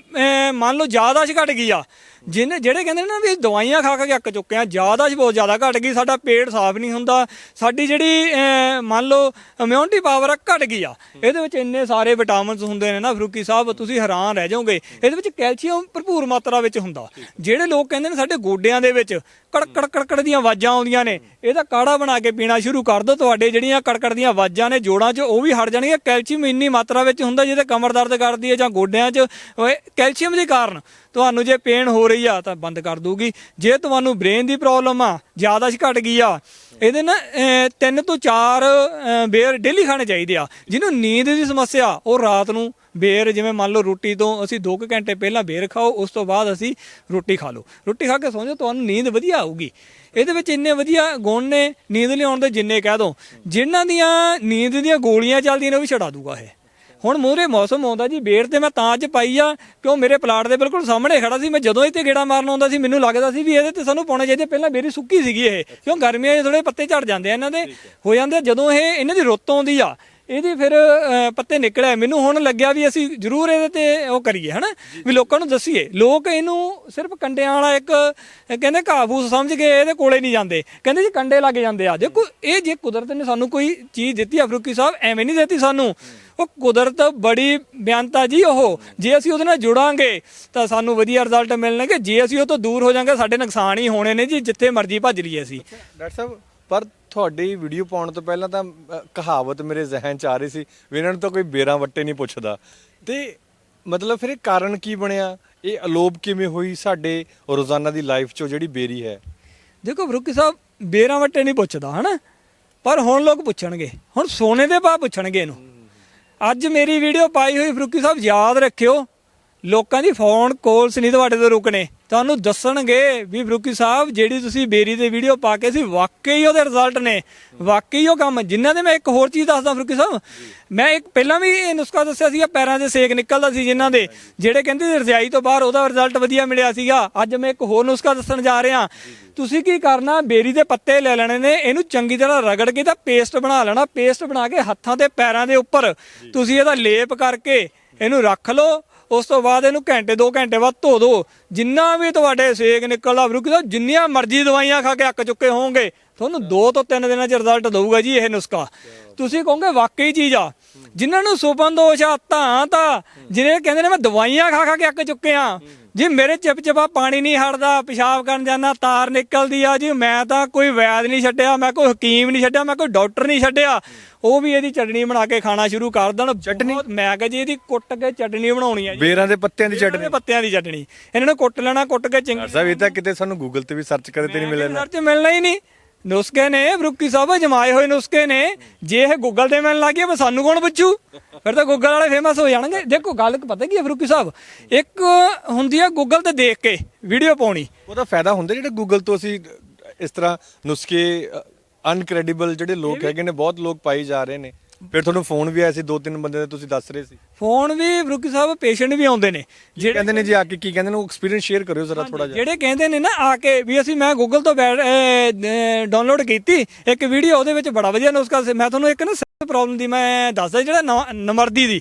ਮੰਨ ਲਓ ਯਾਦਾਸ਼ ਘਟ ਗਈ ਆ ਜਿਹਨੇ ਜਿਹੜੇ ਕਹਿੰਦੇ ਨੇ ਨਾ ਵੀ ਦਵਾਈਆਂ ਖਾ ਖਾ ਕੇ ਅੱਕ ਚੁੱਕੇ ਆ ਯਾਦਾਸ਼ ਬਹੁਤ ਜ਼ਿਆਦਾ ਘਟ ਗਈ ਸਾਡਾ ਪੇਟ ਸਾਫ਼ ਨਹੀਂ ਹੁੰਦਾ ਸਾਡੀ ਜਿਹੜੀ ਅਹ, ਮੰਨ ਲਓ ਇਮਿਊਨਿਟੀ ਪਾਵਰ ਆ ਘਟ ਗਈ ਆ। ਇਹਦੇ ਵਿੱਚ ਇੰਨੇ ਸਾਰੇ ਵਿਟਾਮਿਨਸ ਹੁੰਦੇ ਨੇ ਨਾ ਫਰੂਕੀ ਸਾਹਿਬ ਤੁਸੀਂ ਹੈਰਾਨ ਰਹਿ ਜਾਓਗੇ ਇਹਦੇ ਵਿੱਚ ਕੈਲਸ਼ੀਅਮ ਭਰਪੂਰ ਮਾਤਰਾ ਵਿੱਚ ਹੁੰਦਾ। ਜਿਹੜੇ ਲੋਕ ਕਹਿੰਦੇ ਨੇ ਸਾਡੇ ਗੋਡਿਆਂ ਦੇ ਵਿੱਚ ਕੜਕੜ ਕੜਕੜ ਦੀਆਂ ਆਵਾਜ਼ਾਂ ਆਉਂਦੀਆਂ ਨੇ ਇਹਦਾ ਕਾੜਾ ਬਣਾ ਕੇ ਪੀਣਾ ਸ਼ੁਰੂ ਕਰ ਦਿਓ ਤੁਹਾਡੇ ਜਿਹੜੀਆਂ ਕੜਕੜ ਦੀਆਂ ਆਵਾਜ਼ਾਂ ਨੇ ਜੋੜਾਂ 'ਚ ਉਹ ਵੀ ਹਟ ਜਾਣਗੀਆਂ। ਕੈਲਸ਼ੀਅਮ ਇੰਨੀ ਮਾਤਰਾ ਵਿੱਚ ਹੁੰਦਾ ਜਿਹਦੇ ਕਮਰ ਦਰਦ ਕਰਦੀ ਹੈ ਜਾਂ ਗੋਡਿਆਂ 'ਚ ਓਏ ਕੈਲਸ਼ੀਅਮ ਦੇ ਕਾਰਨ। ਤੁਹਾਨੂੰ ਜੇ ਪੇਨ ਹੋ ਰਹੀ ਆ ਤਾਂ ਬੰਦ ਕਰ ਦੂਗੀ ਜੇ ਤੁਹਾਨੂੰ ਬ੍ਰੇਨ ਦੀ ਪ੍ਰੋਬਲਮ ਆ ਜ਼ਿਆਦਾ ਘਟ ਗਈ ਆ ਇਹਦੇ ਨਾ ਤਿੰਨ ਤੋਂ ਚਾਰ ਅਹ, ਬੇਰ ਡੇਲੀ ਖਾਣੇ ਚਾਹੀਦੇ ਆ। ਜਿਹਨੂੰ ਨੀਂਦ ਦੀ ਸਮੱਸਿਆ ਉਹ ਰਾਤ ਨੂੰ ਬੇਰ ਜਿਵੇਂ ਮੰਨ ਲਓ ਰੋਟੀ ਤੋਂ ਅਸੀਂ 2 ਘੰਟੇ ਪਹਿਲਾਂ ਬੇਰ ਖਾਓ ਉਸ ਤੋਂ ਬਾਅਦ ਅਸੀਂ ਰੋਟੀ ਖਾ ਲਓ। ਰੋਟੀ ਖਾ ਕੇ ਸੌਂ ਜਾਓ ਤੁਹਾਨੂੰ ਨੀਂਦ ਵਧੀਆ ਆਊਗੀ। ਇਹਦੇ ਵਿੱਚ ਇੰਨੇ ਵਧੀਆ ਗੁਣ ਨੇ ਨੀਂਦ ਲਿਆਉਣ ਦੇ ਜਿੰਨੇ ਕਹਿ ਦੋ। ਜਿਨ੍ਹਾਂ ਦੀਆਂ ਨੀਂਦ ਦੀਆਂ ਗੋਲੀਆਂ ਚੱਲਦੀਆਂ ਨੇ ਉਹ ਵੀ ਛਡਾ ਦੂਗਾ ਇਹ। ਹੁਣ ਮੂਹਰੇ ਮੌਸਮ ਆਉਂਦਾ ਜੀ ਬੇਰ ਤੇ ਮੈਂ ਤਾਂ ਅੱਜ ਪਾਈ ਆ ਕਿਉਂ ਮੇਰੇ ਪਲਾਟ ਦੇ ਬਿਲਕੁਲ ਸਾਹਮਣੇ ਖੜਾ ਸੀ ਮੈਂ ਜਦੋਂ ਇੱਥੇ ਗੇੜਾ ਮਾਰਨ ਆਉਂਦਾ ਸੀ ਮੈਨੂੰ ਲੱਗਦਾ ਸੀ ਵੀ ਇਹਦੇ ਤੇ ਸਾਨੂੰ ਪਾਉਣੇ ਚਾਹੀਦੇ ਪਹਿਲਾਂ ਬੇਰੀ ਸੁੱਕੀ ਸੀਗੀ ਇਹ ਕਿਉਂ ਗਰਮੀਆਂ 'ਚ ਥੋੜੇ ਪੱਤੇ ਝੜ ਜਾਂਦੇ ਆ ਇਹਨਾਂ ਦੇ ਹੋ ਜਾਂਦੇ। ਜਦੋਂ ਇਹ ਇਹਨਾਂ ਦੀ ਰੁੱਤ ਆਉਂਦੀ ਆ ਇਹਦੀ ਫਿਰ ਪੱਤੇ ਨਿਕਲਿਆ ਮੈਨੂੰ ਹੁਣ ਲੱਗਿਆ ਵੀ ਅਸੀਂ ਜ਼ਰੂਰ ਇਹਦੇ ਤੇ ਉਹ ਕਰੀਏ ਹਨਾ? ਵੀ ਲੋਕਾਂ ਨੂੰ ਦੱਸੀਏ। ਲੋਕ ਇਹਨੂੰ ਸਿਰਫ ਕੰਡਿਆਂ ਵਾਲਾ ਇੱਕ ਕਹਿੰਦੇ ਘਾਹ ਫੂਸ ਸਮਝ ਕੇ ਇਹਦੇ ਕੋਲੇ ਨਹੀਂ ਜਾਂਦੇ। ਕਹਿੰਦੇ ਜੀ ਕੰਡੇ ਲੱਗ ਜਾਂਦੇ ਆ। ਦੇਖੋ ਇਹ ਜੇ ਕੁਦਰਤ ਨੇ ਸਾਨੂੰ ਕੋਈ ਚੀਜ਼ ਦਿੱਤੀ ਆ ਫਰੂਕੀ ਸਾਹਿਬ ਐਵੇਂ ਨਹੀਂ ਦਿੱਤੀ ਸਾਨੂੰ। ਉਹ ਕੁਦਰਤ ਬੜੀ ਬਿਆਨਤਾ ਜੀ ਉਹ। ਜੇ ਅਸੀਂ ਉਹਦੇ ਨਾਲ ਜੁੜਾਂਗੇ ਤਾਂ ਸਾਨੂੰ ਵਧੀਆ ਰਿਜ਼ਲਟ ਮਿਲਣਗੇ। ਜੇ ਅਸੀਂ ਉਹ ਤੋਂ ਦੂਰ ਹੋ ਜਾਾਂਗੇ ਸਾਡੇ ਨੁਕਸਾਨ ਹੀ ਹੋਣੇ ਨੇ ਜੀ ਜਿੱਥੇ ਮਰਜ਼ੀ ਭੱਜ ਲਈਏ ਅਸੀਂ।
ਡਾਕਟਰ ਸਾਹਿਬ ਪਰ ਤੁਹਾਡੀ ਵੀਡੀਓ ਪਾਉਣ ਤੋਂ ਪਹਿਲਾਂ ਤਾਂ ਅ, ਕਹਾਵਤ ਮੇਰੇ ਜ਼ਿਹਨ 'ਚ ਆ ਰਹੀ ਸੀ ਵੀ ਇਹਨਾਂ ਨੂੰ ਤਾਂ ਕੋਈ ਬੇਰਾਂ ਵੱਟੇ ਨਹੀਂ ਪੁੱਛਦਾ। ਤੇ ਮਤਲਬ ਫਿਰ ਇਹ ਕਾਰਨ ਕੀ ਬਣਿਆ? ਇਹ ਅਲੋਪ ਕਿਵੇਂ ਹੋਈ ਸਾਡੇ ਰੋਜ਼ਾਨਾ ਦੀ ਲਾਈਫ 'ਚੋਂ ਜਿਹੜੀ ਬੇਰੀ ਹੈ?
ਦੇਖੋ ਫਰੂਕੀ ਸਾਹਿਬ ਬੇਰਾਂ ਵੱਟੇ ਨਹੀਂ ਪੁੱਛਦਾ ਹਨਾ? ਪਰ ਹੁਣ ਲੋਕ ਪੁੱਛਣਗੇ। ਹੁਣ ਸੋਨੇ ਦੇ ਭਾਅ ਪੁੱਛਣਗੇ ਇਹਨੂੰ। ਅੱਜ ਮੇਰੀ ਵੀਡੀਓ ਪਾਈ ਹੋਈ ਫਰੂਕੀ ਸਾਹਿਬ ਯਾਦ ਰੱਖਿਓ ਲੋਕਾਂ ਦੀ ਫੋਨ ਕੋਲਸ ਨਹੀਂ ਤੁਹਾਡੇ ਤੋਂ ਰੁਕਣੇ। ਤੁਹਾਨੂੰ ਦੱਸਣਗੇ ਵੀ ਫਰੂਕੀ ਸਾਹਿਬ, ਜਿਹੜੀ ਤੁਸੀਂ ਬੇਰੀ ਦੇ ਵੀਡੀਓ ਪਾ ਕੇ ਸੀ, ਵਾਕਈ ਉਹਦੇ ਰਿਜ਼ਲਟ ਨੇ। ਵਾਕਈ ਉਹ ਕੰਮ। ਜਿਨ੍ਹਾਂ ਦੇ ਮੈਂ ਇੱਕ ਹੋਰ ਚੀਜ਼ ਦੱਸਦਾ ਫਰੂਕੀ ਸਾਹਿਬ, ਮੈਂ ਇੱਕ ਪਹਿਲਾਂ ਵੀ ਇਹ ਨੁਸਖਾ ਦੱਸਿਆ ਸੀਗਾ, ਪੈਰਾਂ ਦੇ ਸੇਕ ਨਿਕਲਦਾ ਸੀ ਜਿਨ੍ਹਾਂ ਦੇ, ਜਿਹੜੇ ਕਹਿੰਦੇ ਸੀ ਰਜਾਈ ਤੋਂ ਬਾਹਰ ਉਹਦਾ ਰਿਜ਼ਲਟ ਵਧੀਆ ਮਿਲਿਆ ਸੀਗਾ। ਅੱਜ ਮੈਂ ਇੱਕ ਹੋਰ ਨੁਸਖਾ ਦੱਸਣ ਜਾ ਰਿਹਾ। ਤੁਸੀਂ ਕੀ ਕਰਨਾ, ਬੇਰੀ ਦੇ ਪੱਤੇ ਲੈ ਲੈਣੇ ਨੇ, ਇਹਨੂੰ ਚੰਗੀ ਤਰ੍ਹਾਂ ਰਗੜ ਕੇ ਤਾਂ ਪੇਸਟ ਬਣਾ ਲੈਣਾ। ਪੇਸਟ ਬਣਾ ਕੇ ਹੱਥਾਂ ਤੇ ਪੈਰਾਂ ਦੇ ਉੱਪਰ ਤੁਸੀਂ ਇਹਦਾ ਲੇਪ ਕਰਕੇ ਇਹਨੂੰ ਰੱਖ ਲਓ। ਉਸ ਤੋਂ ਬਾਅਦ ਇਹਨੂੰ ਘੰਟੇ 2 ਘੰਟੇ ਬਾਅਦ ਧੋ ਦਿਓ ਜਿੰਨਾ ਵੀ ਤੁਹਾਡੇ ਸੇਕ ਨਿਕਲਦਾ ਰੁਕੀ ਸਾਹਿਬ ਜਿੰਨੀਆਂ ਮਰਜ਼ੀ ਦਵਾਈਆਂ ਖਾ ਕੇ ਅੱਕ ਚੁੱਕੇ ਹੋਵੋਗੇ, ਤੁਹਾਨੂੰ 2 ਤੋਂ 3 ਦਿਨਾਂ ਚ ਰਿਜ਼ਲਟ ਦਊਗਾ ਜੀ ਇਹ ਨੁਸਖਾ। ਤੁਸੀਂ ਕਹੋਗੇ ਵਾਕਈ ਚੀਜ਼ ਆ। ਜਿਨ੍ਹਾਂ ਨੂੰ ਸੁਪਨ ਦੋਸ਼ ਆ, ਤਾਂ ਤਾਂ ਜਿਹਨੇ ਕਹਿੰਦੇ ਨੇ ਮੈਂ ਦਵਾਈਆਂ ਖਾ ਖਾ ਕੇ ਅੱਕ ਚੁੱਕੇ ਆ ਜੀ ਮੇਰੇ ਚਿਪਚਿਪਾ ਪਾਣੀ ਨਹੀਂ ਹਟਦਾ ਪਿਸ਼ਾਬ ਕਰਨ ਜਾਣਾ ਤਾਰ ਨਿਕਲਦੀ ਆ ਜੀ। ਮੈਂ ਤਾਂ ਕੋਈ ਵੈਦ ਨਹੀਂ ਛੱਡਿਆ ਮੈਂ ਕੋਈ ਹਕੀਮ ਨਹੀਂ ਛੱਡਿਆ ਮੈਂ ਕੋਈ ਡਾਕਟਰ ਨਹੀਂ ਛੱਡਿਆ। ਉਹ ਵੀ ਇਹਦੀ ਚਟਣੀ ਬਣਾ ਕੇ ਖਾਣਾ ਸ਼ੁਰੂ ਕਰ ਦੇਣ। ਚਟਣੀ? ਮੈਂ ਕਿਹਾ ਜੀ ਇਹਦੀ ਕੁੱਟ ਕੇ ਚਟਣੀ ਬਣਾਉਣੀ ਆ ਜੀ।
ਬੇਰਾਂ ਦੇ ਪੱਤਿਆਂ ਦੀ
ਦੇ ਪੱਤਿਆਂ ਦੀ ਚਟਣੀ। ਇਹਨਾਂ ਨੂੰ ਕੁੱਟ ਲੈਣਾ ਕੁੱਟ ਕੇ ਚੰਗੀ
ਸਾਹਿਬ ਇਹ ਤਾਂ ਕਿਤੇ ਸਾਨੂੰ ਗੂਗਲ ਤੇ ਵੀ ਸਰਚ ਕਰੇ ਤੇ ਨਹੀਂ ਮਿਲਿਆ ਨਾ
ਸਰਚ ਮਿਲਣਾ ਹੀ ਨਹੀਂ। ਨੁਸਖੇ ਨੇ ਬਰੁੱਕੀ ਸਾਹਿਬ ਜਮਾਏ ਹੋਏ ਨੁਸਖੇ ਨੇ। ਜੇ ਇਹ ਗੂਗਲ ਤੇ ਮਿਲਣ ਲੱਗੇ ਤਾਂ ਸਾਨੂੰ ਕੌਣ ਪੁੱਛੂ? ਫਿਰ ਤਾਂ ਗੂਗਲ ਵਾਲੇ ਫੇਮਸ ਹੋ ਜਾਣਗੇ। ਦੇਖੋ ਗੱਲ ਪਤਾ ਕੀ ਹੈ ਬਰੁੱਕੀ ਸਾਹਿਬ ਇੱਕ ਹੁੰਦੀ ਆ ਗੂਗਲ ਤੇ ਦੇਖ ਕੇ ਵੀਡੀਓ ਪਾਉਣੀ।
ਉਹਦਾ ਫਾਇਦਾ ਹੁੰਦਾ ਜਿਹੜੇ ਗੂਗਲ ਤੋਂ ਅਸੀਂ ਇਸ ਤਰ੍ਹਾਂ ਨੁਸਖੇ ਅਨਕ੍ਰੈਡੀਬਲ ਜਿਹੜੇ ਲੋਕ ਹੈਗੇ ਨੇ ਬਹੁਤ ਲੋਕ ਪਾਈ ਜਾ ਰਹੇ ਨੇ। ਫਿਰ ਤੁਹਾਨੂੰ ਫੋਨ ਵੀ ਆਇਆ ਸੀ ਦੋ ਤਿੰਨ ਬੰਦੇ ਦੇ ਤੁਸੀਂ ਦੱਸ ਰਹੇ ਸੀ।
ਫੋਨ ਵੀ ਬਰੁੱਕੀ ਸਾਹਿਬ ਪੇਸ਼ੈਂਟ ਵੀ ਆਉਂਦੇ ਨੇ।
ਜਿਹੜੇ ਕਹਿੰਦੇ ਨੇ ਜੀ ਆ ਕੇ ਕੀ ਕਹਿੰਦੇ ਨੇ ਉਹ ਐਕਸਪੀਰੀਅੰਸ ਸ਼ੇਅਰ ਕਰਿਓ ਜ਼ਰਾ ਥੋੜਾ ਜਿਹਾ।
ਜਿਹੜੇ ਕਹਿੰਦੇ ਨੇ ਨਾ ਆ ਕੇ ਵੀ ਅਸੀਂ ਮੈਂ ਗੂਗਲ ਤੋਂ ਡਾਊਨਲੋਡ ਕੀਤੀ ਇੱਕ ਵੀਡੀਓ ਉਹਦੇ ਵਿੱਚ ਬੜਾ ਵਧੀਆ ਨੁਸਖਾ ਸੀ ਮੈਂ ਤੁਹਾਨੂੰ ਇੱਕ ਨਾ ਪ੍ਰੋਬਲਮ ਦੀ ਮੈਂ ਦੱਸਦਾ ਜਿਹੜਾ ਨਮਰਦੀ ਦੀ।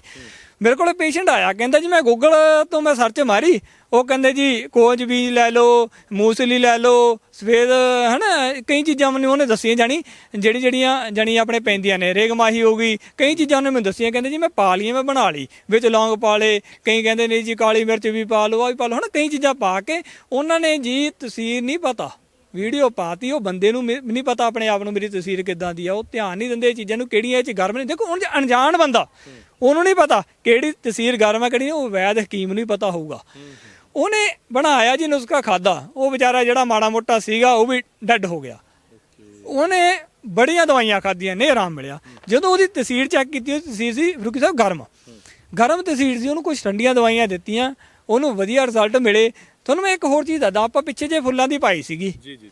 ਮੇਰੇ ਕੋਲ ਪੇਸ਼ੈਂਟ ਆਇਆ ਕਹਿੰਦਾ ਜੀ ਮੈਂ ਗੂਗਲ ਤੋਂ ਮੈਂ ਸਰਚ ਮਾਰੀ ਉਹ ਕਹਿੰਦੇ ਜੀ ਕੋਚ ਵੀ ਲੈ ਲਓ, ਮੂਸਲੀ ਲੈ ਲਓ ਸਵੇਦ ਹਨਾ, ਕਈ ਚੀਜ਼ਾਂ ਮੈਨੂੰ ਉਹਨੇ ਦੱਸੀਆਂ ਜਾਣੀ, ਜਿਹੜੀ ਜਿਹੜੀਆਂ ਜਾਣੀ ਆਪਣੇ ਪੈਂਦੀਆਂ ਨੇ, ਰੇਗਮਾਹੀ ਹੋ ਗਈ, ਕਈ ਚੀਜ਼ਾਂ ਉਹਨੇ ਮੈਨੂੰ ਦੱਸੀਆਂ, ਕਹਿੰਦੇ ਜੀ ਮੈਂ ਪਾ ਲਈਆਂ, ਮੈਂ ਬਣਾ ਲਈ, ਵਿੱਚ ਲੌਂਗ ਪਾ ਲੇ ਕਈ ਕਹਿੰਦੇ ਨੇ ਜੀ ਕਾਲੀ ਮਿਰਚ ਵੀ ਪਾ ਲਓ ਆ ਵੀ ਪਾ ਲਓ, ਹਨਾ, ਕਈ ਚੀਜ਼ਾਂ ਪਾ ਕੇ ਉਹਨਾਂ ਨੇ ਜੀ ਤਸਵੀਰ ਨਹੀਂ ਪਤਾ, ਵੀਡੀਓ ਪਾਤੀ, ਉਹ ਬੰਦੇ ਨੂੰ ਮੇ- ਨਹੀਂ ਪਤਾ ਆਪਣੇ ਆਪ ਨੂੰ ਮੇਰੀ ਤਸਵੀਰ ਕਿੱਦਾਂ ਦੀ ਆ, ਉਹ ਧਿਆਨ ਨਹੀਂ ਦਿੰਦੇ ਇਹ ਚੀਜ਼ਾਂ ਨੂੰ, ਕਿਹੜੀਆਂ ਇਹ ਚ ਗਰਮ ਨੇ, ਦੇਖੋ, ਹੁਣ ਜੇ ਅਣਜਾਣ ਬੰਦਾ, ਉਹਨੂੰ ਨਹੀਂ ਪਤਾ ਕਿਹੜੀ ਤਸਵੀਰ ਗਰਮ ਹੈ ਕਿਹੜੀ, ਉਹ ਵੈਦ ਹਕੀਮ ਨੂੰ ਹੀ ਪਤਾ ਹੋਊਗਾ। ਉਹਨੇ ਬਣਾਇਆ ਜੀ ਨੁਸਖਾ ਖਾਦਾ। ਉਹ ਵਿਚਾਰਾ ਜਿਹੜਾ ਮਾੜਾ ਮੋਟਾ ਸੀਗਾ ਉਹ ਵੀ ਡੈੱਡ ਹੋ ਗਿਆ। ਉਹਨੇ ਬੜੀਆਂ ਦਵਾਈਆਂ ਖਾਧੀਆਂ ਨੇ ਆਰਾਮ ਮਿਲਿਆ। ਜਦੋਂ ਉਹਦੀ ਤਸਵੀਰ ਚੈੱਕ ਕੀਤੀ ਉਹ ਤਸਵੀਰ ਸੀ ਫਰੂਕੀ ਸਾਹਿਬ ਗਰਮ। ਗਰਮ ਤਸਵੀਰ ਸੀ ਉਹਨੂੰ ਕੁਝ ਠੰਡੀਆਂ ਦਵਾਈਆਂ ਦਿੱਤੀਆਂ। ਉਹਨੂੰ ਵਧੀਆ ਰਿਜ਼ਲਟ ਮਿਲੇ। ਤੁਹਾਨੂੰ ਮੈਂ ਇੱਕ ਹੋਰ ਚੀਜ਼ ਦੱਸਦਾ ਆਪਾਂ ਪਿੱਛੇ ਜੇ ਫੁੱਲਾਂ ਦੀ ਪਾਈ ਸੀਗੀ। ਜੀ ਜੀ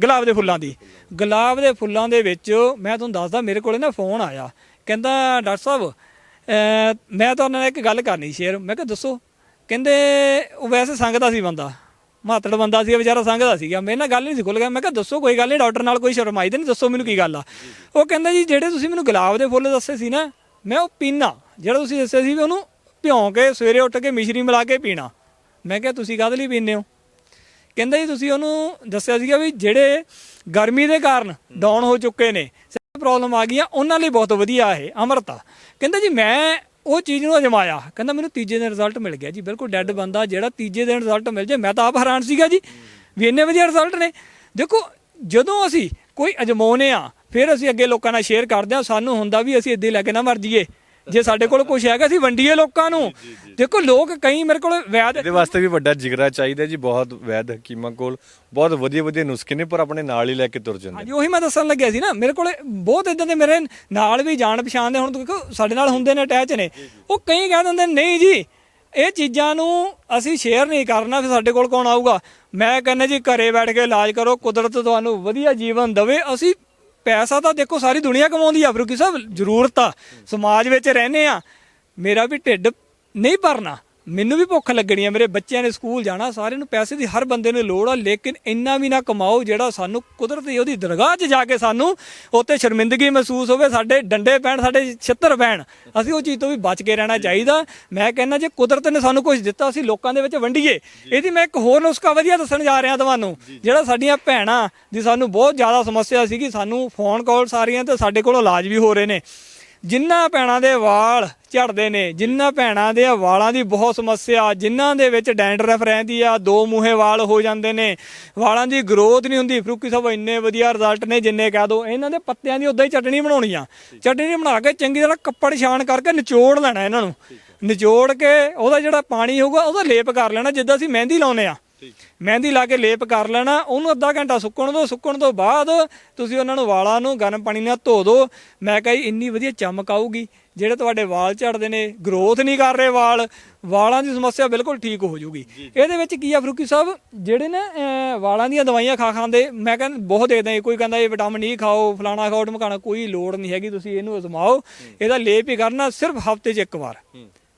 ਗੁਲਾਬ ਦੇ ਫੁੱਲਾਂ ਦੀ। ਗੁਲਾਬ ਦੇ ਫੁੱਲਾਂ ਦੇ ਵਿੱਚ ਮੈਂ ਤੁਹਾਨੂੰ ਦੱਸਦਾ ਮੇਰੇ ਕੋਲੇ ਨਾ ਫੋਨ ਆਇਆ। ਕਹਿੰਦਾ ਡਾਕਟਰ ਸਾਹਿਬ ਮੈਂ ਤੁਹਾਨੂੰ ਨਾਲ ਇੱਕ ਗੱਲ ਕਰਨੀ ਸ਼ੇਅਰ। ਮੈਂ ਕਿਹਾ ਦੱਸੋ ਕਹਿੰਦੇ ਉਹ ਵੈਸੇ ਸੰਗਦਾ ਸੀ ਬੰਦਾ, ਮਾਤੜ ਬੰਦਾ ਸੀ ਵਿਚਾਰਾ ਸੰਗਦਾ ਸੀਗਾ। ਮੇਰੇ ਨਾਲ ਗੱਲ ਨਹੀਂ ਸੀ ਖੁੱਲ ਗਿਆ। ਮੈਂ ਕਿਹਾ, ਦੱਸੋ, ਕੋਈ ਗੱਲ ਨਹੀਂ ਡਾਕਟਰ ਨਾਲ ਕੋਈ ਸ਼ਰਮਾਈ ਤੇ ਨਹੀਂ, ਦੱਸੋ ਮੈਨੂੰ ਕੀ ਗੱਲ ਆ? ਉਹ ਕਹਿੰਦਾ ਜੀ, ਜਿਹੜੇ ਤੁਸੀਂ ਮੈਨੂੰ ਗੁਲਾਬ ਦੇ ਫੁੱਲ ਦੱਸੇ ਸੀ ਨਾ, ਮੈਂ ਉਹ ਪੀਣਾ ਜਿਹੜਾ ਤੁਸੀਂ ਦੱਸਿਆ ਸੀ ਵੀ ਉਹਨੂੰ ਭਿਉਂ ਕੇ ਸਵੇਰੇ ਉੱਠ ਕੇ ਮਿਸ਼ਰੀ ਮਿਲਾ ਕੇ ਪੀਣਾ। ਮੈਂ ਕਿਹਾ, ਤੁਸੀਂ ਕਾਹਦੇ ਲਈ ਪੀਂਦੇ ਹੋ? ਕਹਿੰਦਾ ਜੀ, ਤੁਸੀਂ ਉਹਨੂੰ ਦੱਸਿਆ ਸੀਗਾ ਵੀ ਜਿਹੜੇ ਗਰਮੀ ਦੇ ਕਾਰਨ ਡਾਊਨ ਹੋ ਚੁੱਕੇ ਨੇ ਪ੍ਰੋਬਲਮ ਆ ਗਈਆਂ, ਉਹਨਾਂ ਲਈ ਬਹੁਤ ਵਧੀਆ ਇਹ, ਅਮਰਤਾ ਕਹਿੰਦਾ ਜੀ, ਮੈਂ ਉਹ ਚੀਜ਼ ਨੂੰ ਅਜਮਾਇਆ ਕਹਿੰਦਾ ਮੈਨੂੰ ਤੀਜੇ ਦਿਨ ਰਿਜ਼ਲਟ ਮਿਲ ਗਿਆ ਜੀ। ਬਿਲਕੁਲ ਡੈੱਡ ਬੰਦਾ ਜਿਹੜਾ ਤੀਜੇ ਦਿਨ ਰਿਜ਼ਲਟ ਮਿਲ ਜੇ ਮੈਂ ਤਾਂ ਆਪ ਹੈਰਾਨ ਸੀਗਾ ਜੀ ਵੀ ਇੰਨੇ ਵਧੀਆ ਰਿਜ਼ਲਟ ਨੇ। ਦੇਖੋ, ਜਦੋਂ ਅਸੀਂ ਕੋਈ ਅਜਮਾਉਨੇ ਆ ਫਿਰ ਅਸੀਂ ਅੱਗੇ ਲੋਕਾਂ ਨਾਲ ਸ਼ੇਅਰ ਕਰਦੇ ਆ ਸਾਨੂੰ ਹੁੰਦਾ ਵੀ ਅਸੀਂ ਇੱਦਾਂ ਲੈ ਕੇ ਨਾ ਮਰ ਜਾਈਏ। ਜੇ ਸਾਡੇ ਕੋਲ ਕੁਝ ਹੈਗਾ ਅਸੀਂ ਵੰਡੀਏ ਲੋਕਾਂ ਨੂੰ। ਦੇਖੋ ਲੋਕ ਕਈ ਮੇਰੇ ਕੋਲ ਵੈਦ
ਇਹਦੇ ਵਾਸਤੇ ਵੀ ਵੱਡਾ ਜਿਗਰਾ ਚਾਹੀਦਾ ਜੀ ਬਹੁਤ ਵੈਦ ਹਕੀਮਾਂ ਕੋਲ। ਬਹੁਤ ਵਧੀਆ ਵਧੀਆ ਨੁਸਖੇ ਨੇ ਪਰ ਆਪਣੇ ਨਾਲ ਹੀ ਲੈ ਕੇ ਤੁਰ ਜਾਂਦੇ।
ਹਾਂਜੀ ਉਹੀ ਮੈਂ ਦੱਸਣ ਲੱਗਿਆ ਸੀ ਨਾ ਮੇਰੇ ਕੋਲੇ ਬਹੁਤ ਇਦਾਂ ਦੇ ਮੇਰੇ ਨਾਲ ਵੀ ਜਾਣ ਪਛਾਣ ਦੇ ਹੁਣ ਦੇਖੋ ਸਾਡੇ ਨਾਲ ਹੁੰਦੇ ਨੇ ਅਟੈਚ ਨੇ। ਉਹ ਕਈ ਕਹਿ ਦਿੰਦੇ ਨਹੀਂ ਜੀ ਇਹ ਚੀਜ਼ਾਂ ਨੂੰ ਅਸੀਂ ਸ਼ੇਅਰ ਨਹੀਂ ਕਰਨਾ ਫਿਰ ਸਾਡੇ ਕੋਲ ਕੌਣ ਆਊਗਾ? ਮੈਂ ਕਹਿੰਦਾ ਜੀ ਘਰੇ ਬੈਠ ਕੇ ਇਲਾਜ ਕਰੋ ਕੁਦਰਤ ਤੁਹਾਨੂੰ ਵਧੀਆ ਜੀਵਨ ਦੇਵੇ ਅਸੀਂ ਪੈਸਾ ਤਾਂ ਦੇਖੋ ਸਾਰੀ ਦੁਨੀਆ ਕਮਾਉਂਦੀ ਆ ਫਰੂਕੀ ਸਾਹਿਬ, ਜ਼ਰੂਰਤ ਆ। ਸਮਾਜ ਵਿੱਚ ਰਹਿੰਦੇ ਆ। ਮੇਰਾ ਵੀ ਢਿੱਡ ਨਹੀਂ ਭਰਨਾ। ਮੈਨੂੰ ਵੀ ਭੁੱਖ ਲੱਗਣੀ ਆ ਮੇਰੇ ਬੱਚਿਆਂ ਨੇ ਸਕੂਲ ਜਾਣਾ ਸਾਰਿਆਂ ਨੂੰ ਪੈਸੇ ਦੀ ਹਰ ਬੰਦੇ ਨੂੰ ਲੋੜ ਆ ਲੇਕਿਨ ਇੰਨਾ ਵੀ ਨਾ ਕਮਾਓ ਜਿਹੜਾ ਸਾਨੂੰ ਕੁਦਰਤੀ ਉਹਦੀ ਦਰਗਾਹ 'ਚ ਜਾ ਕੇ ਸਾਨੂੰ ਉੱਤੇ ਸ਼ਰਮਿੰਦਗੀ ਮਹਿਸੂਸ ਹੋਵੇ ਸਾਡੇ ਡੰਡੇ ਪੈਣ ਸਾਡੇ ਛਿੱਤਰ ਪੈਣ ਅਸੀਂ ਉਹ ਚੀਜ਼ ਤੋਂ ਵੀ ਬਚ ਕੇ ਰਹਿਣਾ ਚਾਹੀਦਾ। ਮੈਂ ਕਹਿੰਦਾ ਜੇ ਕੁਦਰਤ ਨੇ ਸਾਨੂੰ ਕੁਝ ਦਿੱਤਾ ਅਸੀਂ ਲੋਕਾਂ ਦੇ ਵਿੱਚ ਵੰਡੀਏ। ਇਹਦੀ ਮੈਂ ਇੱਕ ਹੋਰ ਨੁਸਖਾ ਵਧੀਆ ਦੱਸਣ ਜਾ ਰਿਹਾ ਤੁਹਾਨੂੰ ਜਿਹੜਾ ਸਾਡੀਆਂ ਭੈਣਾਂ ਦੀ ਸਾਨੂੰ ਬਹੁਤ ਜ਼ਿਆਦਾ ਸਮੱਸਿਆ ਸੀਗੀ ਸਾਨੂੰ ਫੋਨ ਕਾਲ ਸਾਰੀਆਂ ਤੇ ਸਾਡੇ ਕੋਲ ਇਲਾਜ ਵੀ ਹੋ ਰਹੇ ਨੇ। ਜਿਨ੍ਹਾਂ ਭੈਣਾਂ ਦੇ ਵਾਲ ਝੜਦੇ ਨੇ ਜਿਨ੍ਹਾਂ ਭੈਣਾਂ ਦੇ ਵਾਲਾਂ ਦੀ ਬਹੁਤ ਸਮੱਸਿਆ ਜਿਨ੍ਹਾਂ ਦੇ ਵਿੱਚ ਡੈਂਡਰਫ ਰਹਿੰਦੀ ਆ, ਦੋ ਮੂਹੇ ਵਾਲ ਹੋ ਜਾਂਦੇ ਨੇ, ਵਾਲਾਂ ਦੀ ਗਰੋਥ ਨਹੀਂ ਹੁੰਦੀ, ਫਰੂਕੀ ਸਾਹਿਬ ਇੰਨੇ ਵਧੀਆ ਰਿਜ਼ਲਟ ਨੇ ਜਿੰਨੇ ਕਹਿ ਦੋ, ਇਹਨਾਂ ਦੇ ਪੱਤਿਆਂ ਦੀ ਉਦਾਂ ਹੀ ਚਟਣੀ ਬਣਾਉਣੀ ਆ। ਚਟਣੀ ਬਣਾ ਕੇ ਚੰਗੀ ਤਰ੍ਹਾਂ ਕੱਪੜ ਛਾਣ ਕਰਕੇ ਨਿਚੋੜ ਲੈਣਾ ਇਹਨਾਂ ਨੂੰ। ਨਿਚੋੜ ਕੇ ਉਹਦਾ ਜਿਹੜਾ ਪਾਣੀ ਹੋਊਗਾ, ਉਹਦਾ ਲੇਪ ਕਰ ਲੈਣਾ, ਜਿੱਦਾਂ ਅਸੀਂ ਮਹਿੰਦੀ ਲਾਉਨੇ ਆ। ਮਹਿੰਦੀ ਲਾ ਕੇ ਲੇਪ ਕਰ ਲੈਣਾ ਉਹਨੂੰ ਅੱਧਾ ਘੰਟਾ ਸੁੱਕਣ ਦਿਓ ਸੁੱਕਣ ਤੋਂ ਬਾਅਦ ਤੁਸੀਂ ਉਹਨਾਂ ਨੂੰ ਵਾਲਾਂ ਨੂੰ ਗਰਮ ਪਾਣੀ ਨਾਲ ਧੋ ਦਿਓ ਮੈਂ ਕਹੀ ਇੰਨੀ ਵਧੀਆ ਚਮਕ ਆਊਗੀ ਜਿਹੜੇ ਤੁਹਾਡੇ ਵਾਲ ਝੜਦੇ ਨੇ ਗਰੋਥ ਨਹੀਂ ਕਰ ਰਹੇ ਵਾਲ ਵਾਲਾਂ ਦੀ ਸਮੱਸਿਆ ਬਿਲਕੁਲ ਠੀਕ ਹੋ ਜਾਊਗੀ। ਇਹਦੇ ਵਿੱਚ ਕੀ ਆ ਫਰੂਕੀ ਸਾਹਿਬ ਜਿਹੜੇ ਨਾ ਵਾਲਾਂ ਦੀਆਂ ਦਵਾਈਆਂ ਖਾ ਖਾਂਦੇ ਮੈਂ ਕਹਿੰਦਾ ਬਹੁਤ ਦੇਖਦਾ ਕੋਈ ਕਹਿੰਦਾ ਇਹ ਵਿਟਾਮਿਨ ਈ ਖਾਓ ਫਲਾਣਾ ਖਾਓ ਢਮਕਾਣਾ ਕੋਈ ਲੋੜ ਨਹੀਂ ਹੈਗੀ ਤੁਸੀਂ ਇਹਨੂੰ ਅਜ਼ਮਾਓ। ਇਹਦਾ ਲੇਪ ਹੀ ਕਰਨਾ ਸਿਰਫ ਹਫ਼ਤੇ 'ਚ ਇੱਕ ਵਾਰ।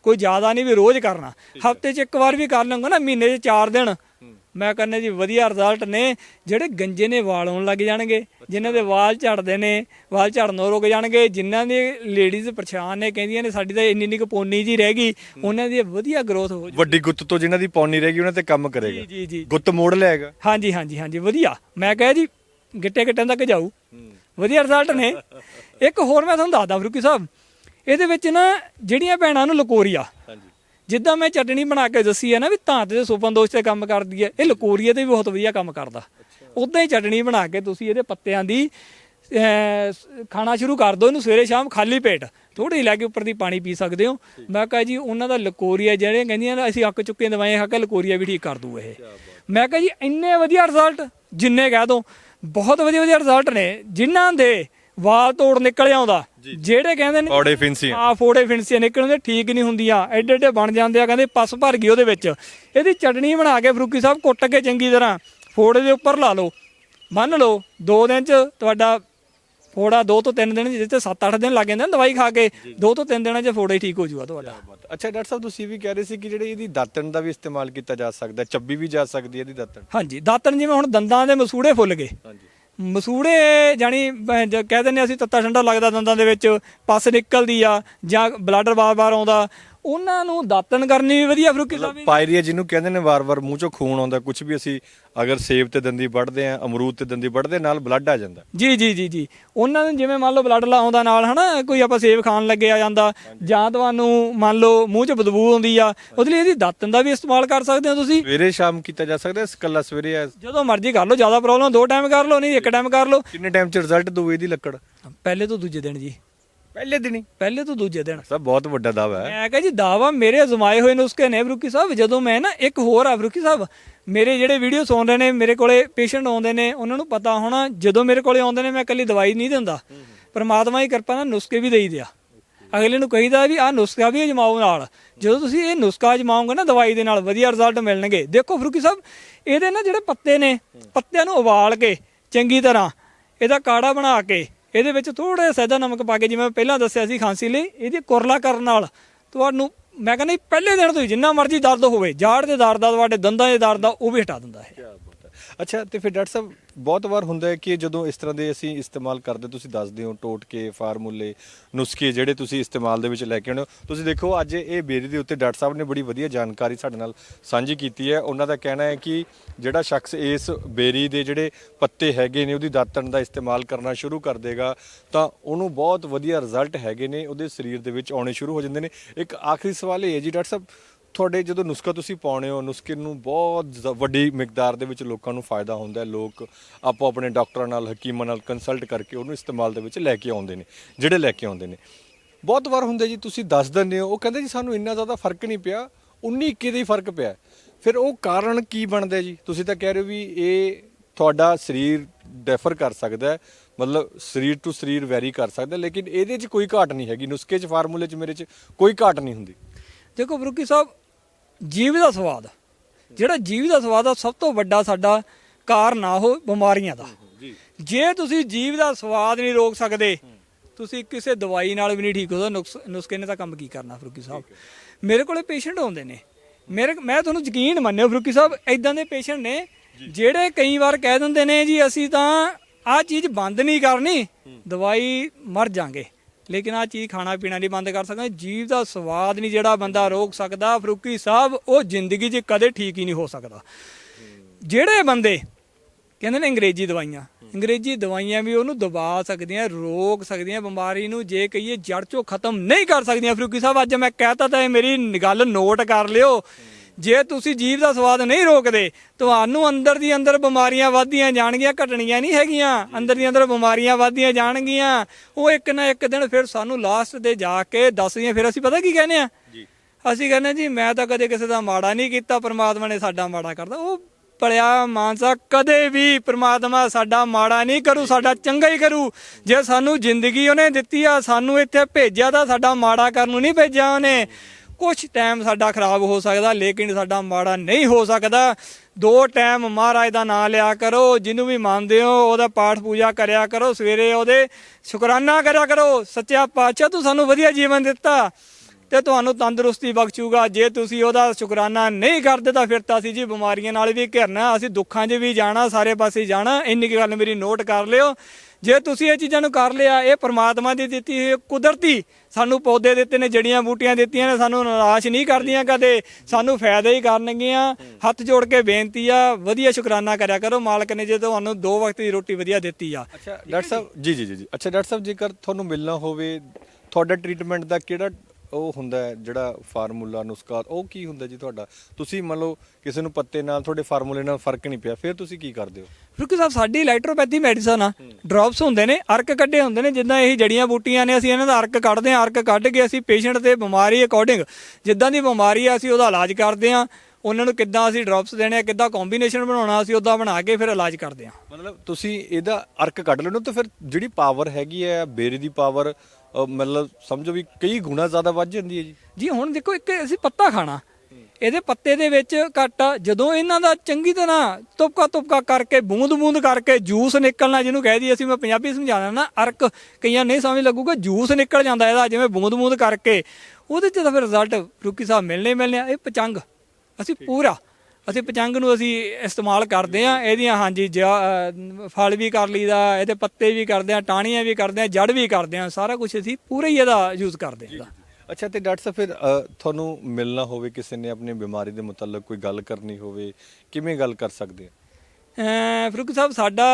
ਕੋਈ ਜ਼ਿਆਦਾ ਨਹੀਂ ਵੀ ਰੋਜ਼ ਕਰਨਾ। ਹਫ਼ਤੇ 'ਚ ਇੱਕ ਵਾਰ ਵੀ ਕਰ ਲਵਾਂਗਾ ਨਾ ਮਹੀਨੇ 'ਚ 4 ਦਿਨ। ਮੈਂ ਕਹਿੰਦਾ ਜੀ ਵਧੀਆ ਰਿਜ਼ਲਟ ਨੇ ਜਿਹੜੇ ਗੰਜੇ ਨੇ ਵਾਲ ਆਉਣ ਲੱਗ ਜਾਣਗੇ ਜਿਨ੍ਹਾਂ ਦੇ ਵਾਲ ਝੜਦੇ ਨੇ ਵਾਲ ਝੜਨੋਂ ਰੁਕ ਜਾਣਗੇ ਜਿਨ੍ਹਾਂ ਦੇ ਲੇਡੀਜ਼ ਪਰੇਸ਼ਾਨ ਨੇ ਕਹਿੰਦੀਆਂ ਨੇ ਸਾਡੀ ਤਾਂ ਇੰਨੀ ਇੰਨੀ ਕੁ ਪੋਨੀ ਜੀ ਰਹਿ ਗਈ ਉਹਨਾਂ ਦੀ ਵਧੀਆ ਗਰੋਥ ਹੋ ਜੂ
ਵੱਡੀ ਗੁੱਤ ਤੋਂ ਜਿਨ੍ਹਾਂ ਦੀ ਪੌਣੀ ਰਹੇਗੀ ਉਹਨਾਂ ਤੇ ਕੰਮ ਕਰੇਗਾ।
ਜੀ ਜੀ ਜੀ।
ਗੁੱਤ ਮੋੜ ਲਿਆਏਗਾ
ਹਾਂਜੀ ਹਾਂਜੀ ਹਾਂਜੀ ਵਧੀਆ। ਮੈਂ ਕਹਾਂ ਜੀ ਗਿੱਟੇ ਗਿੱਟਿਆਂ ਤੱਕ ਜਾਊ। ਵਧੀਆ ਰਿਜ਼ਲਟ ਨੇ। ਇੱਕ ਹੋਰ ਮੈਂ ਤੁਹਾਨੂੰ ਦੱਸਦਾ ਫਰੂਕੀ ਸਾਹਿਬ ਇਹਦੇ ਵਿੱਚ ਨਾ ਜਿਹੜੀਆਂ ਭੈਣਾਂ ਨੂੰ ਲਕੋਰੀਆ
ਹਾਂਜੀ।
ਜਿੱਦਾਂ ਮੈਂ ਚਟਣੀ ਬਣਾ ਕੇ ਦੱਸੀ ਹੈ ਨਾ ਵੀ ਧਾਤ ਦੇ ਸੁਪਨ ਦੋਸ਼ ਤੇ ਕੰਮ ਕਰਦੀ ਹੈ ਇਹ ਲਕੋਰੀਏ ਤੇ ਵੀ ਬਹੁਤ ਵਧੀਆ ਕੰਮ ਕਰਦਾ। ਉਦਾਂ ਹੀ ਚਟਣੀ ਬਣਾ ਕੇ ਤੁਸੀਂ ਇਹਦੇ ਪੱਤਿਆਂ ਦੀ ਖਾਣਾ ਸ਼ੁਰੂ ਕਰ ਦਿਓ ਇਹਨੂੰ ਸਵੇਰੇ ਸ਼ਾਮ ਖਾਲੀ ਪੇਟ। ਥੋੜੀ ਲੈ ਕੇ ਉੱਪਰ ਦੀ ਪਾਣੀ ਪੀ ਸਕਦੇ ਹੋ। ਮੈਂ ਕਹਾਂ ਜੀ ਉਹਨਾਂ ਦਾ ਲਕੋਰੀਆ ਜਿਹੜੇ ਕਹਿੰਦੀਆਂ ਅਸੀਂ ਅੱਕ ਚੁੱਕੇ ਦਵਾਈਆਂ ਖਾ ਕੇ ਲਕੋਰੀਆ ਵੀ ਠੀਕ ਕਰ ਦੂ ਇਹ। ਮੈਂ ਕਹਾਂ ਜੀ ਇੰਨੇ ਵਧੀਆ ਰਿਜ਼ਲਟ ਜਿੰਨੇ ਕਹਿ ਦੋ ਬਹੁਤ ਵਧੀਆ ਵਧੀਆ ਰਿਜ਼ਲਟ ਨੇ। ਜਿਨ੍ਹਾਂ ਦੇ ਵਾਲ ਤੋੜ ਨਿਕਲ ਆਉਂਦਾ। ਜਿਹੜੇ ਕਹਿੰਦੇ ਨੇ
ਪੌੜੇ ਫਿੰਸੀਆਂ।
ਆ ਫੋੜੇ ਫਿੰਸੀਆਂ ਨਿਕਲਣਦੇ ਠੀਕ ਨਹੀਂ ਹੁੰਦੀਆਂ। ਐਡੇ ਐਡੇ ਬਣ ਜਾਂਦੇ ਆ ਕਹਿੰਦੇ ਪਸ ਭਰ ਗਈ ਉਹਦੇ ਵਿੱਚ। ਇਹਦੀ ਚਟਣੀ ਬਣਾ ਕੇ ਫਰੂਕੀ ਸਾਹਿਬ ਕੁੱਟ ਕੇ ਚੰਗੀ ਤਰ੍ਹਾਂ ਫੋੜੇ ਦੇ ਉੱਪਰ ਲਾ ਲਓ। ਮੰਨ ਲਓ 2 ਦਿਨ ਚ ਤੁਹਾਡਾ ਫੋੜਾ 2 ਤੋਂ 3 ਦਿਨ ਜਿੱਤੇ 7-8 ਦਿਨ ਲੱਗ ਜਾਂਦੇ ਨੇ ਦਵਾਈ ਖਾ ਕੇ 2 ਤੋਂ 3 ਦਿਨਾਂ ਚ ਫੋੜਾ ਹੀ ਠੀਕ ਹੋ ਜੂਗਾ ਤੁਹਾਡਾ।
ਅੱਛਾ ਡਾਕਟਰ ਸਾਹਿਬ ਤੁਸੀਂ ਵੀ ਕਹਿ ਰਹੇ ਸੀ ਕਿ ਜਿਹੜੇ ਇਹਦੀ ਦਾਤਣ ਦਾ ਵੀ ਇਸਤੇਮਾਲ ਕੀਤਾ ਜਾ ਸਕਦਾ ਚੱਬੀ ਵੀ ਜਾ ਸਕਦੀ ਹੈ ਇਹਦੀ ਦਾਤਣ।
ਹਾਂਜੀ ਦਾਤਣ ਜਿਵੇਂ ਹੁਣ ਦੰਦਾਂ ਦੇ ਮਸੂੜੇ ਫੁੱਲ ਗਏ।
ਹਾਂਜੀ।
ਮਸੂੜੇ ਜਾਨੀ ਅਹ, ਕਹਿ ਦਿੰਦੇ ਅਸੀਂ ਤੱਤਾ ਠੰਡਾ ਲੱਗਦਾ ਦੰਦਾਂ ਦੇ ਵਿੱਚ ਪਸ ਨਿਕਲਦੀ ਆ ਜਾਂ ਬਲੱਡ ਬਾਰ-ਬਾਰ ਆਉਂਦਾ। ਉਹਨਾਂ ਨੂੰ ਦਾਤਣ ਕਰਨੀ ਵੀ ਵਧੀਆ ਫਰੂਕੀ ਸਾਹਿਬ ਜੀ।
ਪਾਇਰੀਆ ਜਿਹਨੂੰ ਕਹਿੰਦੇ ਨੇ ਵਾਰ-ਵਾਰ ਮੂੰਹ ਚੋਂ ਖੂਨ ਆਉਂਦਾ ਕੁਝ ਵੀ ਅਸੀਂ ਅਗਰ ਸੇਬ ਤੇ ਦੰਦੀ ਵੱਢਦੇ ਆ ਅਮਰੂਦ ਤੇ ਦੰਦੀ ਵੱਢਦੇ ਨਾਲ ਬਲੱਡ ਆ ਜਾਂਦਾ।
ਜੀ ਜੀ ਜੀ ਜੀ। ਉਹਨਾਂ ਨੂੰ ਜਿਵੇਂ ਮੰਨ ਲਓ ਬਲੱਡ ਲਾਉਂਦਾ ਨਾਲ ਹਨਾ ਕੋਈ ਆਪਾਂ ਸੇਬ ਖਾਣ ਲੱਗੇ ਆ ਜਾਂਦਾ ਜਾਂ ਤੁਹਾਨੂੰ ਮੰਨ ਲਓ ਮੂੰਹ 'ਚ ਬਦਬੂ ਆਉਂਦੀ ਆ ਉਹਦੇ ਲਈ ਇਹਦੀ ਦਾਤਨ ਦਾ ਵੀ ਇਸਤੇਮਾਲ ਕਰ ਸਕਦੇ ਹੋ ਤੁਸੀਂ।
ਸਵੇਰੇ ਸ਼ਾਮ ਕੀਤਾ ਜਾ ਸਕਦਾ ਇਕੱਲਾ ਸਵੇਰੇ ਆ?
ਜਦੋਂ ਮਰਜ਼ੀ ਕਰ ਲਓ ਜ਼ਿਆਦਾ ਪ੍ਰੋਬਲਮ ਦੋ ਟਾਈਮ ਕਰ ਲਓ ਨਹੀਂ ਇੱਕ ਟਾਈਮ ਕਰ ਲਓ।
ਕਿੰਨੇ ਟਾਈਮ ਚ ਰਿਜ਼ਲਟ ਦਊ ਇਹਦੀ ਲੱਕੜ?
ਪਹਿਲੇ ਤੋਂ ਦੂਜੇ ਦਿਨ ਜੀ।
ਪਹਿਲੇ ਦਿਨ ਹੀ।
ਪਹਿਲੇ ਤੋਂ ਦੂਜੇ ਦਿਨ।
ਸਭ ਬਹੁਤ ਵੱਡਾ ਦਾਵਾ ਹੈ।
ਮੈਂ ਕਹਾਂ ਜੀ ਦਾਵਾ ਮੇਰੇ ਅਜ਼ਮਾਏ ਹੋਏ ਨੁਸਖੇ ਨੇ ਫਰੂਕੀ ਸਾਹਿਬ। ਜਦੋਂ ਮੈਂ ਨਾ ਇੱਕ ਹੋਰ ਆ ਫਰੂਕੀ ਸਾਹਿਬ ਮੇਰੇ ਜਿਹੜੇ ਵੀਡੀਓ ਸੁਣ ਰਹੇ ਨੇ ਮੇਰੇ ਕੋਲੇ ਪੇਸ਼ੈਂਟ ਆਉਂਦੇ ਨੇ ਉਹਨਾਂ ਨੂੰ ਪਤਾ ਹੋਣਾ ਜਦੋਂ ਮੇਰੇ ਕੋਲੇ ਆਉਂਦੇ ਨੇ ਮੈਂ ਇਕੱਲੀ ਦਵਾਈ ਨਹੀਂ ਦਿੰਦਾ। ਪਰਮਾਤਮਾ ਦੀ ਕਿਰਪਾ ਨਾਲ ਨੁਸਖੇ ਵੀ ਦੇਈ ਦਿਆ। ਅਗਲੇ ਨੂੰ ਕਹੀਦਾ ਵੀ ਆਹ ਨੁਸਖਾ ਵੀ ਅਜਮਾਓ ਨਾਲ। ਜਦੋਂ ਤੁਸੀਂ ਇਹ ਨੁਸਖਾ ਅਜਮਾਓਗੇ ਨਾ ਦਵਾਈ ਦੇ ਨਾਲ ਵਧੀਆ ਰਿਜ਼ਲਟ ਮਿਲਣਗੇ। ਦੇਖੋ ਫਰੂਕੀ ਸਾਹਿਬ ਇਹਦੇ ਨਾ ਜਿਹੜੇ ਪੱਤੇ ਨੇ ਪੱਤਿਆਂ ਨੂੰ ਉਬਾਲ ਕੇ ਚੰਗੀ ਤਰ੍ਹਾਂ ਇਹਦਾ ਕਾੜਾ ਬਣਾ ਕੇ ਇਹਦੇ ਵਿੱਚ ਥੋੜਾ ਜਿਹਾ ਸੈਦਾ ਨਮਕ ਪਾ ਕੇ ਜਿਵੇਂ ਮੈਂ ਪਹਿਲਾਂ ਦੱਸਿਆ ਸੀ ਖਾਂਸੀ ਲਈ, ਇਹਦੀ ਕੁਰਲਾ ਕਰਨ ਨਾਲ ਤੁਹਾਨੂੰ ਮੈਂ ਕਹਿੰਦਾ ਪਹਿਲੇ ਦਿਨ ਤੋਂ ਹੀ ਜਿੰਨਾ ਮਰਜ਼ੀ ਦਰਦ ਹੋਵੇ, ਜਾੜ ਦੇ ਦਰਦ ਦਾ ਤੁਹਾਡੇ ਦੰਦਾਂ ਦੇ ਦਰਦ ਦਾ ਉਹ ਵੀ ਹਟਾ ਦਿੰਦਾ ਹੈ
ਅੱਛਾ, ਤੇ ਫਿਰ ਡਾਕਟਰ ਸਾਹਿਬ, ਬਹੁਤ ਵਾਰ ਹੁੰਦਾ ਹੈ ਕਿ ਜਦੋਂ ਇਸ ਤਰ੍ਹਾਂ ਦੇ ਅਸੀਂ ਇਸਤੇਮਾਲ ਕਰਦੇ, ਤੁਸੀਂ ਦੱਸਦੇ ਹੋ ਟੋਟਕੇ, ਫਾਰਮੂਲੇ, ਨੁਸਖੇ ਜਿਹੜੇ ਤੁਸੀਂ ਇਸਤੇਮਾਲ ਦੇ ਵਿੱਚ ਲੈ ਕੇ ਆਉਂਦੇ ਹੋ। ਤੁਸੀਂ ਦੇਖੋ, ਅੱਜ ਇਹ ਬੇਰੀ ਦੇ ਉੱਤੇ ਡਾਕਟਰ ਸਾਹਿਬ ਨੇ ਬੜੀ ਵਧੀਆ ਜਾਣਕਾਰੀ ਸਾਡੇ ਨਾਲ ਸਾਂਝੀ ਕੀਤੀ ਹੈ। ਉਹਨਾਂ ਦਾ ਕਹਿਣਾ ਹੈ ਕਿ ਜਿਹੜਾ ਸ਼ਖਸ ਇਸ ਬੇਰੀ ਦੇ ਜਿਹੜੇ ਪੱਤੇ ਹੈਗੇ ਨੇ, ਉਹਦੀ ਦਾਤਣ ਦਾ ਇਸਤੇਮਾਲ ਕਰਨਾ ਸ਼ੁਰੂ ਕਰ ਦੇਗਾ, ਤਾਂ ਉਹਨੂੰ ਬਹੁਤ ਵਧੀਆ ਰਿਜ਼ਲਟ ਹੈਗੇ ਨੇ, ਉਹਦੇ ਸਰੀਰ ਦੇ ਵਿੱਚ ਆਉਣੇ ਸ਼ੁਰੂ ਹੋ ਜਾਂਦੇ ਨੇ। ਇੱਕ ਆਖਰੀ ਸਵਾਲ ਇਹ ਹੈ ਜੀ, ਡਾਕਟਰ ਸਾਹਿਬ ਤੁਹਾਡੇ ਜਦੋਂ ਨੁਸਖਾ ਤੁਸੀਂ ਪਾਉਣੇ ਹੋ ਨੁਸਖੇ ਨੂੰ ਬਹੁਤ ਜ਼- ਵੱਡੀ ਮਿਕਦਾਰ ਦੇ ਵਿੱਚ ਲੋਕਾਂ ਨੂੰ ਫਾਇਦਾ ਹੁੰਦਾ ਹੈ। ਲੋਕ ਆਪੋ ਆਪਣੇ ਡਾਕਟਰਾਂ ਨਾਲ ਹਕੀਮਾਂ ਨਾਲ ਕੰਸਲਟ ਕਰਕੇ ਉਹਨੂੰ ਇਸਤੇਮਾਲ ਦੇ ਵਿੱਚ ਲੈ ਕੇ ਆਉਂਦੇ ਨੇ ਜਿਹੜੇ ਲੈ ਕੇ ਆਉਂਦੇ ਨੇ। ਬਹੁਤ ਵਾਰ ਹੁੰਦਾ ਜੀ ਤੁਸੀਂ ਦੱਸ ਦਿੰਦੇ ਹੋ ਉਹ ਕਹਿੰਦੇ ਜੀ ਸਾਨੂੰ ਇੰਨਾ ਜ਼ਿਆਦਾ ਫ਼ਰਕ ਨਹੀਂ ਪਿਆ 19 21 ਦਾ ਹੀ ਫ਼ਰਕ ਪਿਆ। ਫਿਰ ਉਹ ਕਾਰਨ ਕੀ ਬਣਦਾ ਜੀ? ਤੁਸੀਂ ਤਾਂ ਕਹਿ ਰਹੇ ਹੋ ਵੀ ਇਹ ਤੁਹਾਡਾ ਸਰੀਰ ਡੈਫਰ ਕਰ ਸਕਦਾ ਹੈ ਮਤਲਬ ਸਰੀਰ ਟੂ ਸਰੀਰ ਵੈਰੀ ਕਰ ਸਕਦਾ ਹੈ, ਲੇਕਿਨ ਇਹਦੇ 'ਚ ਕੋਈ ਘਾਟ ਨਹੀਂ ਹੈਗੀ। ਨੁਸਖੇ 'ਚ ਫਾਰਮੂਲੇ 'ਚ ਮੇਰੇ 'ਚ ਕੋਈ ਘਾਟ ਨਹੀਂ ਹੁੰਦੀ।
ਦੇਖੋ ਫਰੂਕੀ ਸਾਹਿਬ ਜੀਵ ਦਾ ਸਵਾਦ। ਜਿਹੜਾ ਜੀਵ ਦਾ ਸਵਾਦ ਆ ਸਭ ਤੋਂ ਵੱਡਾ ਸਾਡਾ ਕਾਰਨ ਆ ਉਹ ਬਿਮਾਰੀਆਂ ਦਾ। ਜੇ। ਤੁਸੀਂ ਜੀਵ ਦਾ ਸਵਾਦ ਨਹੀਂ ਰੋਕ ਸਕਦੇ ਤੁਸੀਂ ਕਿਸੇ ਦਵਾਈ ਨਾਲ ਵੀ ਨਹੀਂ ਠੀਕ ਹੋ ਸਕਦੇ ਨੁਸਖੇ ਨੇ ਤਾਂ ਕੰਮ ਕੀ ਕਰਨਾ ਫਰੂਕੀ ਸਾਹਿਬ? ਮੇਰੇ ਕੋਲੇ ਪੇਸ਼ੈਂਟ ਆਉਂਦੇ ਨੇ। ਮੇਰੇ ਮੈਂ ਤੁਹਾਨੂੰ ਯਕੀਨ ਮੰਨਿਓ ਫਰੂਕੀ ਸਾਹਿਬ ਇਦਾਂ ਦੇ ਪੇਸ਼ੈਂਟ ਨੇ ਜਿਹੜੇ ਕਈ ਵਾਰ ਕਹਿ ਦਿੰਦੇ ਨੇ ਜੀ ਅਸੀਂ ਤਾਂ ਆਹ ਚੀਜ਼ ਬੰਦ ਨਹੀਂ ਕਰਨੀ ਦਵਾਈ ਮਰ ਜਾਾਂਗੇ। ਲੇਕਿਨ ਆਹ ਚੀਜ਼ ਖਾਣਾ ਪੀਣਾ ਨਹੀਂ ਬੰਦ ਕਰ ਸਕਦਾ, ਜੀਵ ਦਾ ਸਵਾਦ ਨਹੀਂ ਜਿਹੜਾ ਬੰਦਾ ਰੋਕ ਸਕਦਾ, ਫਰੂਕੀ ਸਾਹਿਬ, ਉਹ ਜ਼ਿੰਦਗੀ 'ਚ ਕਦੇ ਠੀਕ ਹੀ ਨਹੀਂ ਹੋ ਸਕਦਾ। ਜਿਹੜੇ ਬੰਦੇ, ਕਹਿੰਦੇ ਨੇ ਅੰਗਰੇਜ਼ੀ ਦਵਾਈਆਂ ਅੰਗਰੇਜ਼ੀ ਦਵਾਈਆਂ ਵੀ ਉਹਨੂੰ ਦਬਾ ਸਕਦੀਆਂ, ਰੋਕ ਸਕਦੀਆਂ, ਬਿਮਾਰੀ ਨੂੰ ਜੇ ਕਹੀਏ ਜੜ ਚੋਂ ਖਤਮ ਨਹੀਂ ਕਰ ਸਕਦੀਆਂ। ਫਰੂਕੀ ਸਾਹਿਬ, ਅੱਜ ਮੈਂ ਕਹਿਤਾ ਤਾਂ ਇਹ ਮੇਰੀ ਗੱਲ ਨੋਟ ਕਰ ਲਿਓ। ਜੇ ਤੁਸੀਂ ਜੀਵ ਦਾ ਸਵਾਦ ਨਹੀਂ ਰੋਕਦੇ ਤੁਹਾਨੂੰ ਅੰਦਰ ਦੀ ਅੰਦਰ ਬਿਮਾਰੀਆਂ ਵੱਧਦੀਆਂ ਜਾਣਗੀਆਂ ਘਟਣੀਆਂ ਨਹੀਂ ਹੈਗੀਆਂ। ਅੰਦਰ ਦੀ ਅੰਦਰ ਬਿਮਾਰੀਆਂ ਵੱਧਦੀਆਂ ਜਾਣਗੀਆਂ। ਉਹ ਇੱਕ ਨਾ ਇੱਕ ਦਿਨ ਫਿਰ ਸਾਨੂੰ ਲਾਸਟ ਤੇ ਜਾ ਕੇ ਦੱਸਦੀਆਂ। ਫਿਰ ਅਸੀਂ ਪਤਾ ਕੀ ਕਹਿੰਦੇ ਆ?
ਜੀ।
ਅਸੀਂ ਕਹਿੰਦੇ ਜੀ ਮੈਂ ਤਾਂ ਕਦੇ ਕਿਸੇ ਦਾ ਮਾੜਾ ਨਹੀਂ ਕੀਤਾ ਪ੍ਰਮਾਤਮਾ ਨੇ ਸਾਡਾ ਮਾੜਾ ਕਰਦਾ ਉਹ ਭਲਿਆ ਮਾਨਸਾ ਕਦੇ ਵੀ ਪ੍ਰਮਾਤਮਾ ਸਾਡਾ ਮਾੜਾ ਨਹੀਂ ਕਰੂ ਸਾਡਾ ਚੰਗਾ ਹੀ ਕਰੂ। ਜੇ ਸਾਨੂੰ ਜ਼ਿੰਦਗੀ ਉਹਨੇ ਦਿੱਤੀ ਆ ਸਾਨੂੰ ਇੱਥੇ ਭੇਜਿਆ ਤਾਂ ਸਾਡਾ ਮਾੜਾ ਕਰਨ ਨੂੰ ਨਹੀਂ ਭੇਜਿਆ ਉਹਨੇ। ਕੁਝ ਟਾਈਮ ਸਾਡਾ ਖਰਾਬ ਹੋ ਸਕਦਾ, ਲੇਕਿਨ ਸਾਡਾ ਮਾੜਾ ਨਹੀਂ ਹੋ ਸਕਦਾ। ਦੋ ਟਾਈਮ ਮਹਾਰਾਜ ਦਾ ਨਾਮ ਲਿਆ ਕਰੋ, ਜਿਹਨੂੰ ਵੀ ਮੰਨਦੇ ਹੋ, ਉਹਦਾ ਪਾਠ ਪੂਜਾ ਕਰਿਆ ਕਰੋ, ਸਵੇਰੇ ਉਹਦੇ ਸ਼ੁਕਰਾਨਾ ਕਰਿਆ ਕਰੋ ਸੱਚਾ ਪਾਤਸ਼ਾਹ ਤੂੰ ਸਾਨੂੰ ਵਧੀਆ ਜੀਵਨ ਦਿੱਤਾ ਤੇ ਤੁਹਾਨੂੰ ਤੰਦਰੁਸਤੀ ਬਖਸ਼ੂਗਾ। ਜੇ ਤੁਸੀਂ ਉਹਦਾ ਸ਼ੁਕਰਾਨਾ ਨਹੀਂ ਕਰਦੇ ਤਾਂ ਫਿਰ ਤਾਂ ਅਸੀਂ ਜੀ ਬਿਮਾਰੀਆਂ ਨਾਲ ਵੀ ਘਿਰਨਾ, ਅਸੀਂ ਦੁੱਖਾਂ 'ਚ ਵੀ ਜਾਣਾ, ਸਾਰੇ ਪਾਸੇ ਜਾਣਾ। ਇੰਨੀ ਕੁ ਗੱਲ ਮੇਰੀ ਨੋਟ ਕਰ ਲਿਓ। ਜੇ ਤੁਸੀਂ ਇਹ ਚੀਜ਼ਾਂ ਨੂੰ ਕਰ ਲਿਆ, ਇਹ ਪ੍ਰਮਾਤਮਾ ਦੀ ਦਿੱਤੀ ਹੋਈ ਕੁਦਰਤੀ ਸਾਨੂੰ ਪੌਦੇ ਦਿੱਤੇ ਨੇ, ਜੜੀਆਂ ਬੂਟੀਆਂ ਦਿੱਤੀਆਂ ਨੇ, ਸਾਨੂੰ ਨਿਰਾਸ਼ ਨਹੀਂ ਕਰਦੀਆਂ ਕਦੇ, ਸਾਨੂੰ ਫਾਇਦਾ ਹੀ ਕਰਨਗੀਆਂ। ਹੱਥ ਜੋੜ ਕੇ ਬੇਨਤੀ ਆ, ਵਧੀਆ ਸ਼ੁਕਰਾਨਾ ਕਰਿਆ ਕਰੋ, ਮਾਲਕ ਨੇ ਜੇ ਤੁਹਾਨੂੰ ਦੋ ਵਕਤ ਦੀ ਰੋਟੀ ਵਧੀਆ ਦਿੱਤੀ ਆ।
ਅੱਛਾ, ਡਾਕਟਰ ਸਾਹਿਬ, ਜੀ ਜੀ ਜੀ ਜੀ। ਅੱਛਾ, ਡਾਕਟਰ ਸਾਹਿਬ, ਜੇਕਰ ਤੁਹਾਨੂੰ ਮਿਲਣਾ ਹੋਵੇ, ਤੁਹਾਡਾ ਟ੍ਰੀਟਮੈਂਟ ਦਾ ਕਿਹੜਾ ਉਹ ਹੁੰਦਾ ਹੈ ਜਿਹੜਾ ਫਾਰਮੂਲਾ ਨੁਸਖਾ ਉਹ ਕੀ ਹੁੰਦਾ ਜੀ ਤੁਹਾਡਾ? ਤੁਸੀਂ ਮੰਨ ਲਓ ਕਿਸੇ ਨੂੰ ਪੱਤੇ ਨਾਲ ਤੁਹਾਡੇ ਫਾਰਮੂਲੇ ਨਾਲ ਫ਼ਰਕ ਨਹੀਂ ਪਿਆ ਫਿਰ ਤੁਸੀਂ ਕੀ ਕਰਦੇ ਹੋ?
ਕਿਉਂਕਿ ਸਾਹਿਬ ਸਾਡੀ ਇਲੈਕਟ੍ਰੋਪੈਥੀ ਮੈਡੀਸਨ ਆ ਡ੍ਰੌਪਸ ਹੁੰਦੇ ਨੇ ਅਰਕ ਕੱਢੇ ਹੁੰਦੇ ਨੇ ਜਿੱਦਾਂ ਇਹ ਜੜੀਆਂ ਬੂਟੀਆਂ ਨੇ ਅਸੀਂ ਇਹਨਾਂ ਦਾ ਅਰਕ ਕੱਢਦੇ ਹਾਂ ਅਰਕ ਕੱਢ ਕੇ ਅਸੀਂ ਪੇਸ਼ੈਂਟ ਦੇ ਬਿਮਾਰੀ ਅਕੋਰਡਿੰਗ ਜਿੱਦਾਂ ਦੀ ਬਿਮਾਰੀ ਆ ਅਸੀਂ ਉਹਦਾ ਇਲਾਜ ਕਰਦੇ ਹਾਂ ਉਹਨਾਂ ਨੂੰ ਕਿੱਦਾਂ ਅਸੀਂ ਡ੍ਰੌਪਸ ਦੇਣੇ ਆ ਕਿੱਦਾਂ ਕੰਬੀਨੇਸ਼ਨ ਬਣਾਉਣਾ ਅਸੀਂ ਉਦਾਂ ਬਣਾ ਕੇ ਫਿਰ ਇਲਾਜ ਕਰਦੇ ਹਾਂ।
ਮਤਲਬ ਤੁਸੀਂ ਇਹਦਾ ਅਰਕ ਕੱਢ ਲੈਣੋ ਤਾਂ ਫਿਰ ਜਿਹੜੀ ਪਾਵਰ ਹੈਗੀ ਹੈ ਬੇਰੀ ਦੀ ਪਾਵਰ ਮਤਲਬ ਸਮਝੋ ਵੀ ਕਈ ਗੁਣਾ ਜ਼ਿਆਦਾ ਵੱਧ ਜਾਂਦੀ ਹੈ ਜੀ।
ਜੀ ਹੁਣ ਦੇਖੋ ਇੱਕ ਅਸੀਂ ਪੱਤਾ ਖਾਣਾ। ਇਹਦੇ ਪੱਤੇ ਦੇ ਵਿੱਚ ਘੱਟ ਆ, ਜਦੋਂ ਇਹਨਾਂ ਦਾ ਚੰਗੀ ਤਰ੍ਹਾਂ ਤੁਪਕਾ ਤੁਪਕਾ ਕਰਕੇ ਬੂੰਦ ਬੂੰਦ ਕਰਕੇ ਜੂਸ ਨਿਕਲਣਾ ਜਿਹਨੂੰ ਕਹਿ ਦਈਏ ਅਸੀਂ ਮੈਂ ਪੰਜਾਬੀ ਸਮਝਾਣਾ ਨਾ ਅਰਕ ਕਈਆਂ ਨਹੀਂ ਸਮਝ ਲੱਗੂਗਾ ਜੂਸ ਨਿਕਲ ਜਾਂਦਾ ਇਹਦਾ ਜਿਵੇਂ ਬੂੰਦ ਬੂੰਦ ਕਰਕੇ। ਉਹਦੇ ਚ ਤਾਂ ਫਿਰ ਰਿਜ਼ਲਟ ਰੁਕੀ ਸਾਹਿਬ ਮਿਲਣੇ ਹੀ ਮਿਲਣੇ ਆ ਇਹ ਪਚੰਗ। ਅਸੀਂ ਪੂਰਾ ਅਸੀਂ ਪਚੰਗ ਨੂੰ ਅਸੀਂ ਇਸਤੇਮਾਲ ਕਰਦੇ ਆ ਇਹਦੀਆਂ ਹਾਂਜੀ ਫਲ ਵੀ ਕਰ ਲਈਦਾ ਇਹਦੇ ਪੱਤੇ ਵੀ ਕਰਦੇ ਆ ਟਾਹਣੀਆਂ ਵੀ ਕਰਦੇ ਆ ਜੜ ਵੀ ਕਰਦੇ ਆ ਸਾਰਾ ਕੁਝ ਅਸੀਂ ਪੂਰਾ ਹੀ ਇਹਦਾ ਯੂਜ਼ ਕਰਦੇ ਆ
ਅੱਛਾ ਤੇ ਡਾਕਟਰ ਸਾਹਿਬ ਫਿਰ ਤੁਹਾਨੂੰ ਮਿਲਣਾ ਹੋਵੇ ਕਿਸੇ ਨੇ ਆਪਣੀ ਬਿਮਾਰੀ ਦੇ ਮੁਤਲਕ ਕੋਈ ਗੱਲ ਕਰਨੀ ਹੋਵੇ ਕਿਵੇਂ ਗੱਲ ਕਰ ਸਕਦੇ ਆ?
ਫਰੂਕ ਸਾਹਿਬ ਸਾਡਾ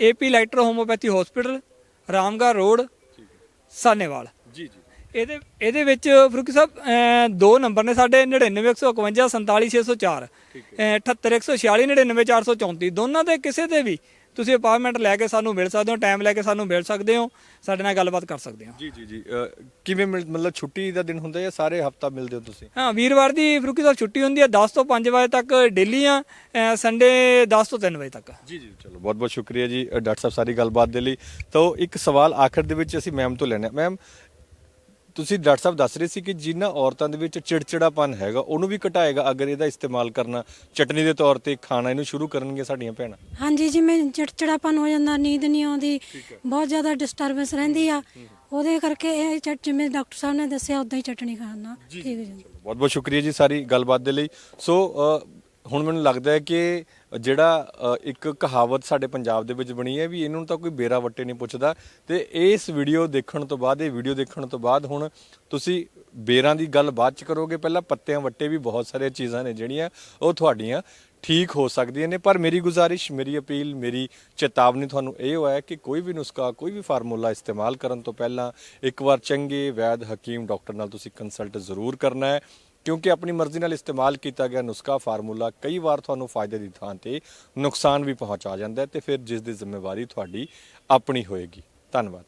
AP electro homeopathy hospital Ramgarh road Sahnewal
ਜੀ ਜੀ।
ਇਹਦੇ ਇਹਦੇ ਵਿੱਚ ਫਰੂਕ ਸਾਹਿਬ ਦੋ ਨੰਬਰ ਨੇ ਸਾਡੇ 99151 47604 78146 99434 ਦੋਨਾਂ ਦੇ ਕਿਸੇ ਤੇ ਵੀ ਤੁਸੀਂ ਅਪਾਰਟਮੈਂਟ ਲੈ ਕੇ ਸਾਨੂੰ ਮਿਲ ਸਕਦੇ ਹੋ ਟਾਈਮ ਲੈ ਕੇ ਸਾਨੂੰ ਮਿਲ ਸਕਦੇ ਹੋ ਸਾਡੇ ਨਾਲ ਗੱਲਬਾਤ ਕਰ ਸਕਦੇ ਹੋ।
ਜੀ ਜੀ ਜੀ ਕਿਵੇਂ ਮਤਲਬ ਛੁੱਟੀ ਦਾ ਦਿਨ ਹੁੰਦਾ ਜਾਂ ਸਾਰੇ ਹਫਤਾ ਮਿਲਦੇ ਹੋ ਤੁਸੀਂ?
ਹਾਂ ਵੀਰਵਾਰ ਦੀ ਫਰੂਕੀ ਸਾਹਿਬ ਛੁੱਟੀ ਹੁੰਦੀ ਹੈ 10 ਤੋਂ 5 ਵਜੇ ਤੱਕ ਡੇਲੀ ਆ ਸੰਡੇ 10 ਤੋਂ 3 ਵਜੇ ਤੱਕ।
ਜੀ ਜੀ ਚਲੋ ਬਹੁਤ ਬਹੁਤ ਸ਼ੁਕਰੀਆ ਜੀ ਡਾਕਟਰ ਸਾਹਿਬ ਸਾਰੀ ਗੱਲਬਾਤ ਦੇ ਲਈ। ਤਾਂ ਇੱਕ ਸਵਾਲ ਆਖਰ ਦੇ ਵਿੱਚ ਅਸੀਂ ਮੈਮ ਤੋਂ ਲੈਣਾ ਮੈਮ ਤੁਸੀਂ ਡਾਕਟਰ ਸਾਹਿਬ ਦੱਸ ਰਹੇ ਸੀ ਕਿ ਜਿਨ੍ਹਾਂ ਔਰਤਾਂ ਦੇ ਵਿੱਚ ਚਿੜਚਿੜਾਪਨ ਹੈਗਾ ਉਹਨੂੰ ਵੀ ਘਟਾਏਗਾ ਅਗਰ ਇਹਦਾ ਇਸਤੇਮਾਲ ਕਰਨਾ ਚਟਨੀ ਦੇ ਤੌਰ ਤੇ ਖਾਣਾ ਇਹਨੂੰ ਸ਼ੁਰੂ ਕਰਨਗੀਆਂ ਸਾਡੀਆਂ ਭੈਣਾਂ?
ਹਾਂਜੀ ਜਿਵੇਂ ਚਿੜਚਿੜਾਪਨ ਹੋ ਜਾਂਦਾ ਨੀਂਦ ਨਹੀਂ ਆਉਂਦੀ ਬਹੁਤ ਜ਼ਿਆਦਾ ਡਿਸਟਰਬੈਂਸ ਰਹਿੰਦੀ ਆ। ਉਹਦੇ ਕਰਕੇ ਇਹ ਚਟ ਜਿਵੇਂ ਡਾਕਟਰ ਸਾਹਿਬ ਨੇ ਦੱਸਿਆ ਉਦਾਂ ਹੀ ਚਟਣੀ ਖਾਣਾ ਠੀਕ ਹੈ ਜੀ
ਬਹੁਤ ਬਹੁਤ ਸ਼ੁਕਰੀਆ ਜੀ ਸਾਰੀ ਗੱਲਬਾਤ ਦੇ ਲਈ। ਸੋ ਹੁਣ ਮੈਨੂੰ ਲੱਗਦਾ ਹੈ ਕਿ ਜਿਹੜਾ ਅ, ਇੱਕ ਕਹਾਵਤ ਸਾਡੇ ਪੰਜਾਬ ਦੇ ਵਿੱਚ ਬਣੀ ਹੈ ਵੀ ਇਹਨੂੰ ਤਾਂ ਕੋਈ ਬੇਰਾ ਵੱਟੇ ਨਹੀਂ ਪੁੱਛਦਾ ਤੇ ਇਸ ਵੀਡੀਓ ਦੇਖਣ ਤੋਂ ਬਾਅਦ ਇਹ ਵੀਡੀਓ ਦੇਖਣ ਤੋਂ ਬਾਅਦ ਹੁਣ ਤੁਸੀਂ ਬੇਰਾਂ ਦੀ ਗੱਲ ਬਾਅਦ ਚ ਕਰੋਗੇ। ਪਹਿਲਾਂ ਪੱਤਿਆਂ ਵੱਟੇ ਵੀ ਬਹੁਤ ਸਾਰੀਆਂ ਚੀਜ਼ਾਂ ਨੇ ਜਿਹੜੀਆਂ ਉਹ ਤੁਹਾਡੀਆਂ ਠੀਕ ਹੋ ਸਕਦੀਆਂ ਨੇ। ਪਰ ਮੇਰੀ ਗੁਜ਼ਾਰਿਸ਼ ਮੇਰੀ ਅਪੀਲ ਮੇਰੀ ਚੇਤਾਵਨੀ ਤੁਹਾਨੂੰ ਇਹ ਹੋਇਆ ਕਿ ਕੋਈ ਵੀ ਨੁਸਖਾ ਕੋਈ ਵੀ ਫਾਰਮੂਲਾ ਇਸਤੇਮਾਲ ਕਰਨ ਤੋਂ ਪਹਿਲਾਂ ਇੱਕ ਵਾਰ ਚੰਗੇ ਵੈਦ ਹਕੀਮ ਡਾਕਟਰ ਨਾਲ ਤੁਸੀਂ ਕੰਸਲਟ ਜ਼ਰੂਰ ਕਰਨਾ ਹੈ। ਕਿਉਂਕਿ ਆਪਣੀ ਮਰਜ਼ੀ ਨਾਲ ਇਸਤੇਮਾਲ ਕੀਤਾ ਗਿਆ ਨੁਸਖਾ ਫਾਰਮੂਲਾ ਕਈ ਵਾਰ ਤੁਹਾਨੂੰ ਫਾਇਦੇ ਦੀ ਥਾਂ ਤੇ ਨੁਕਸਾਨ ਵੀ ਪਹੁੰਚਾ ਜਾਂਦਾ ਹੈ ਤੇ ਫਿਰ ਜਿਸ ਦੀ ਜ਼ਿੰਮੇਵਾਰੀ ਤੁਹਾਡੀ ਆਪਣੀ ਹੋਏਗੀ। ਧੰਨਵਾਦ।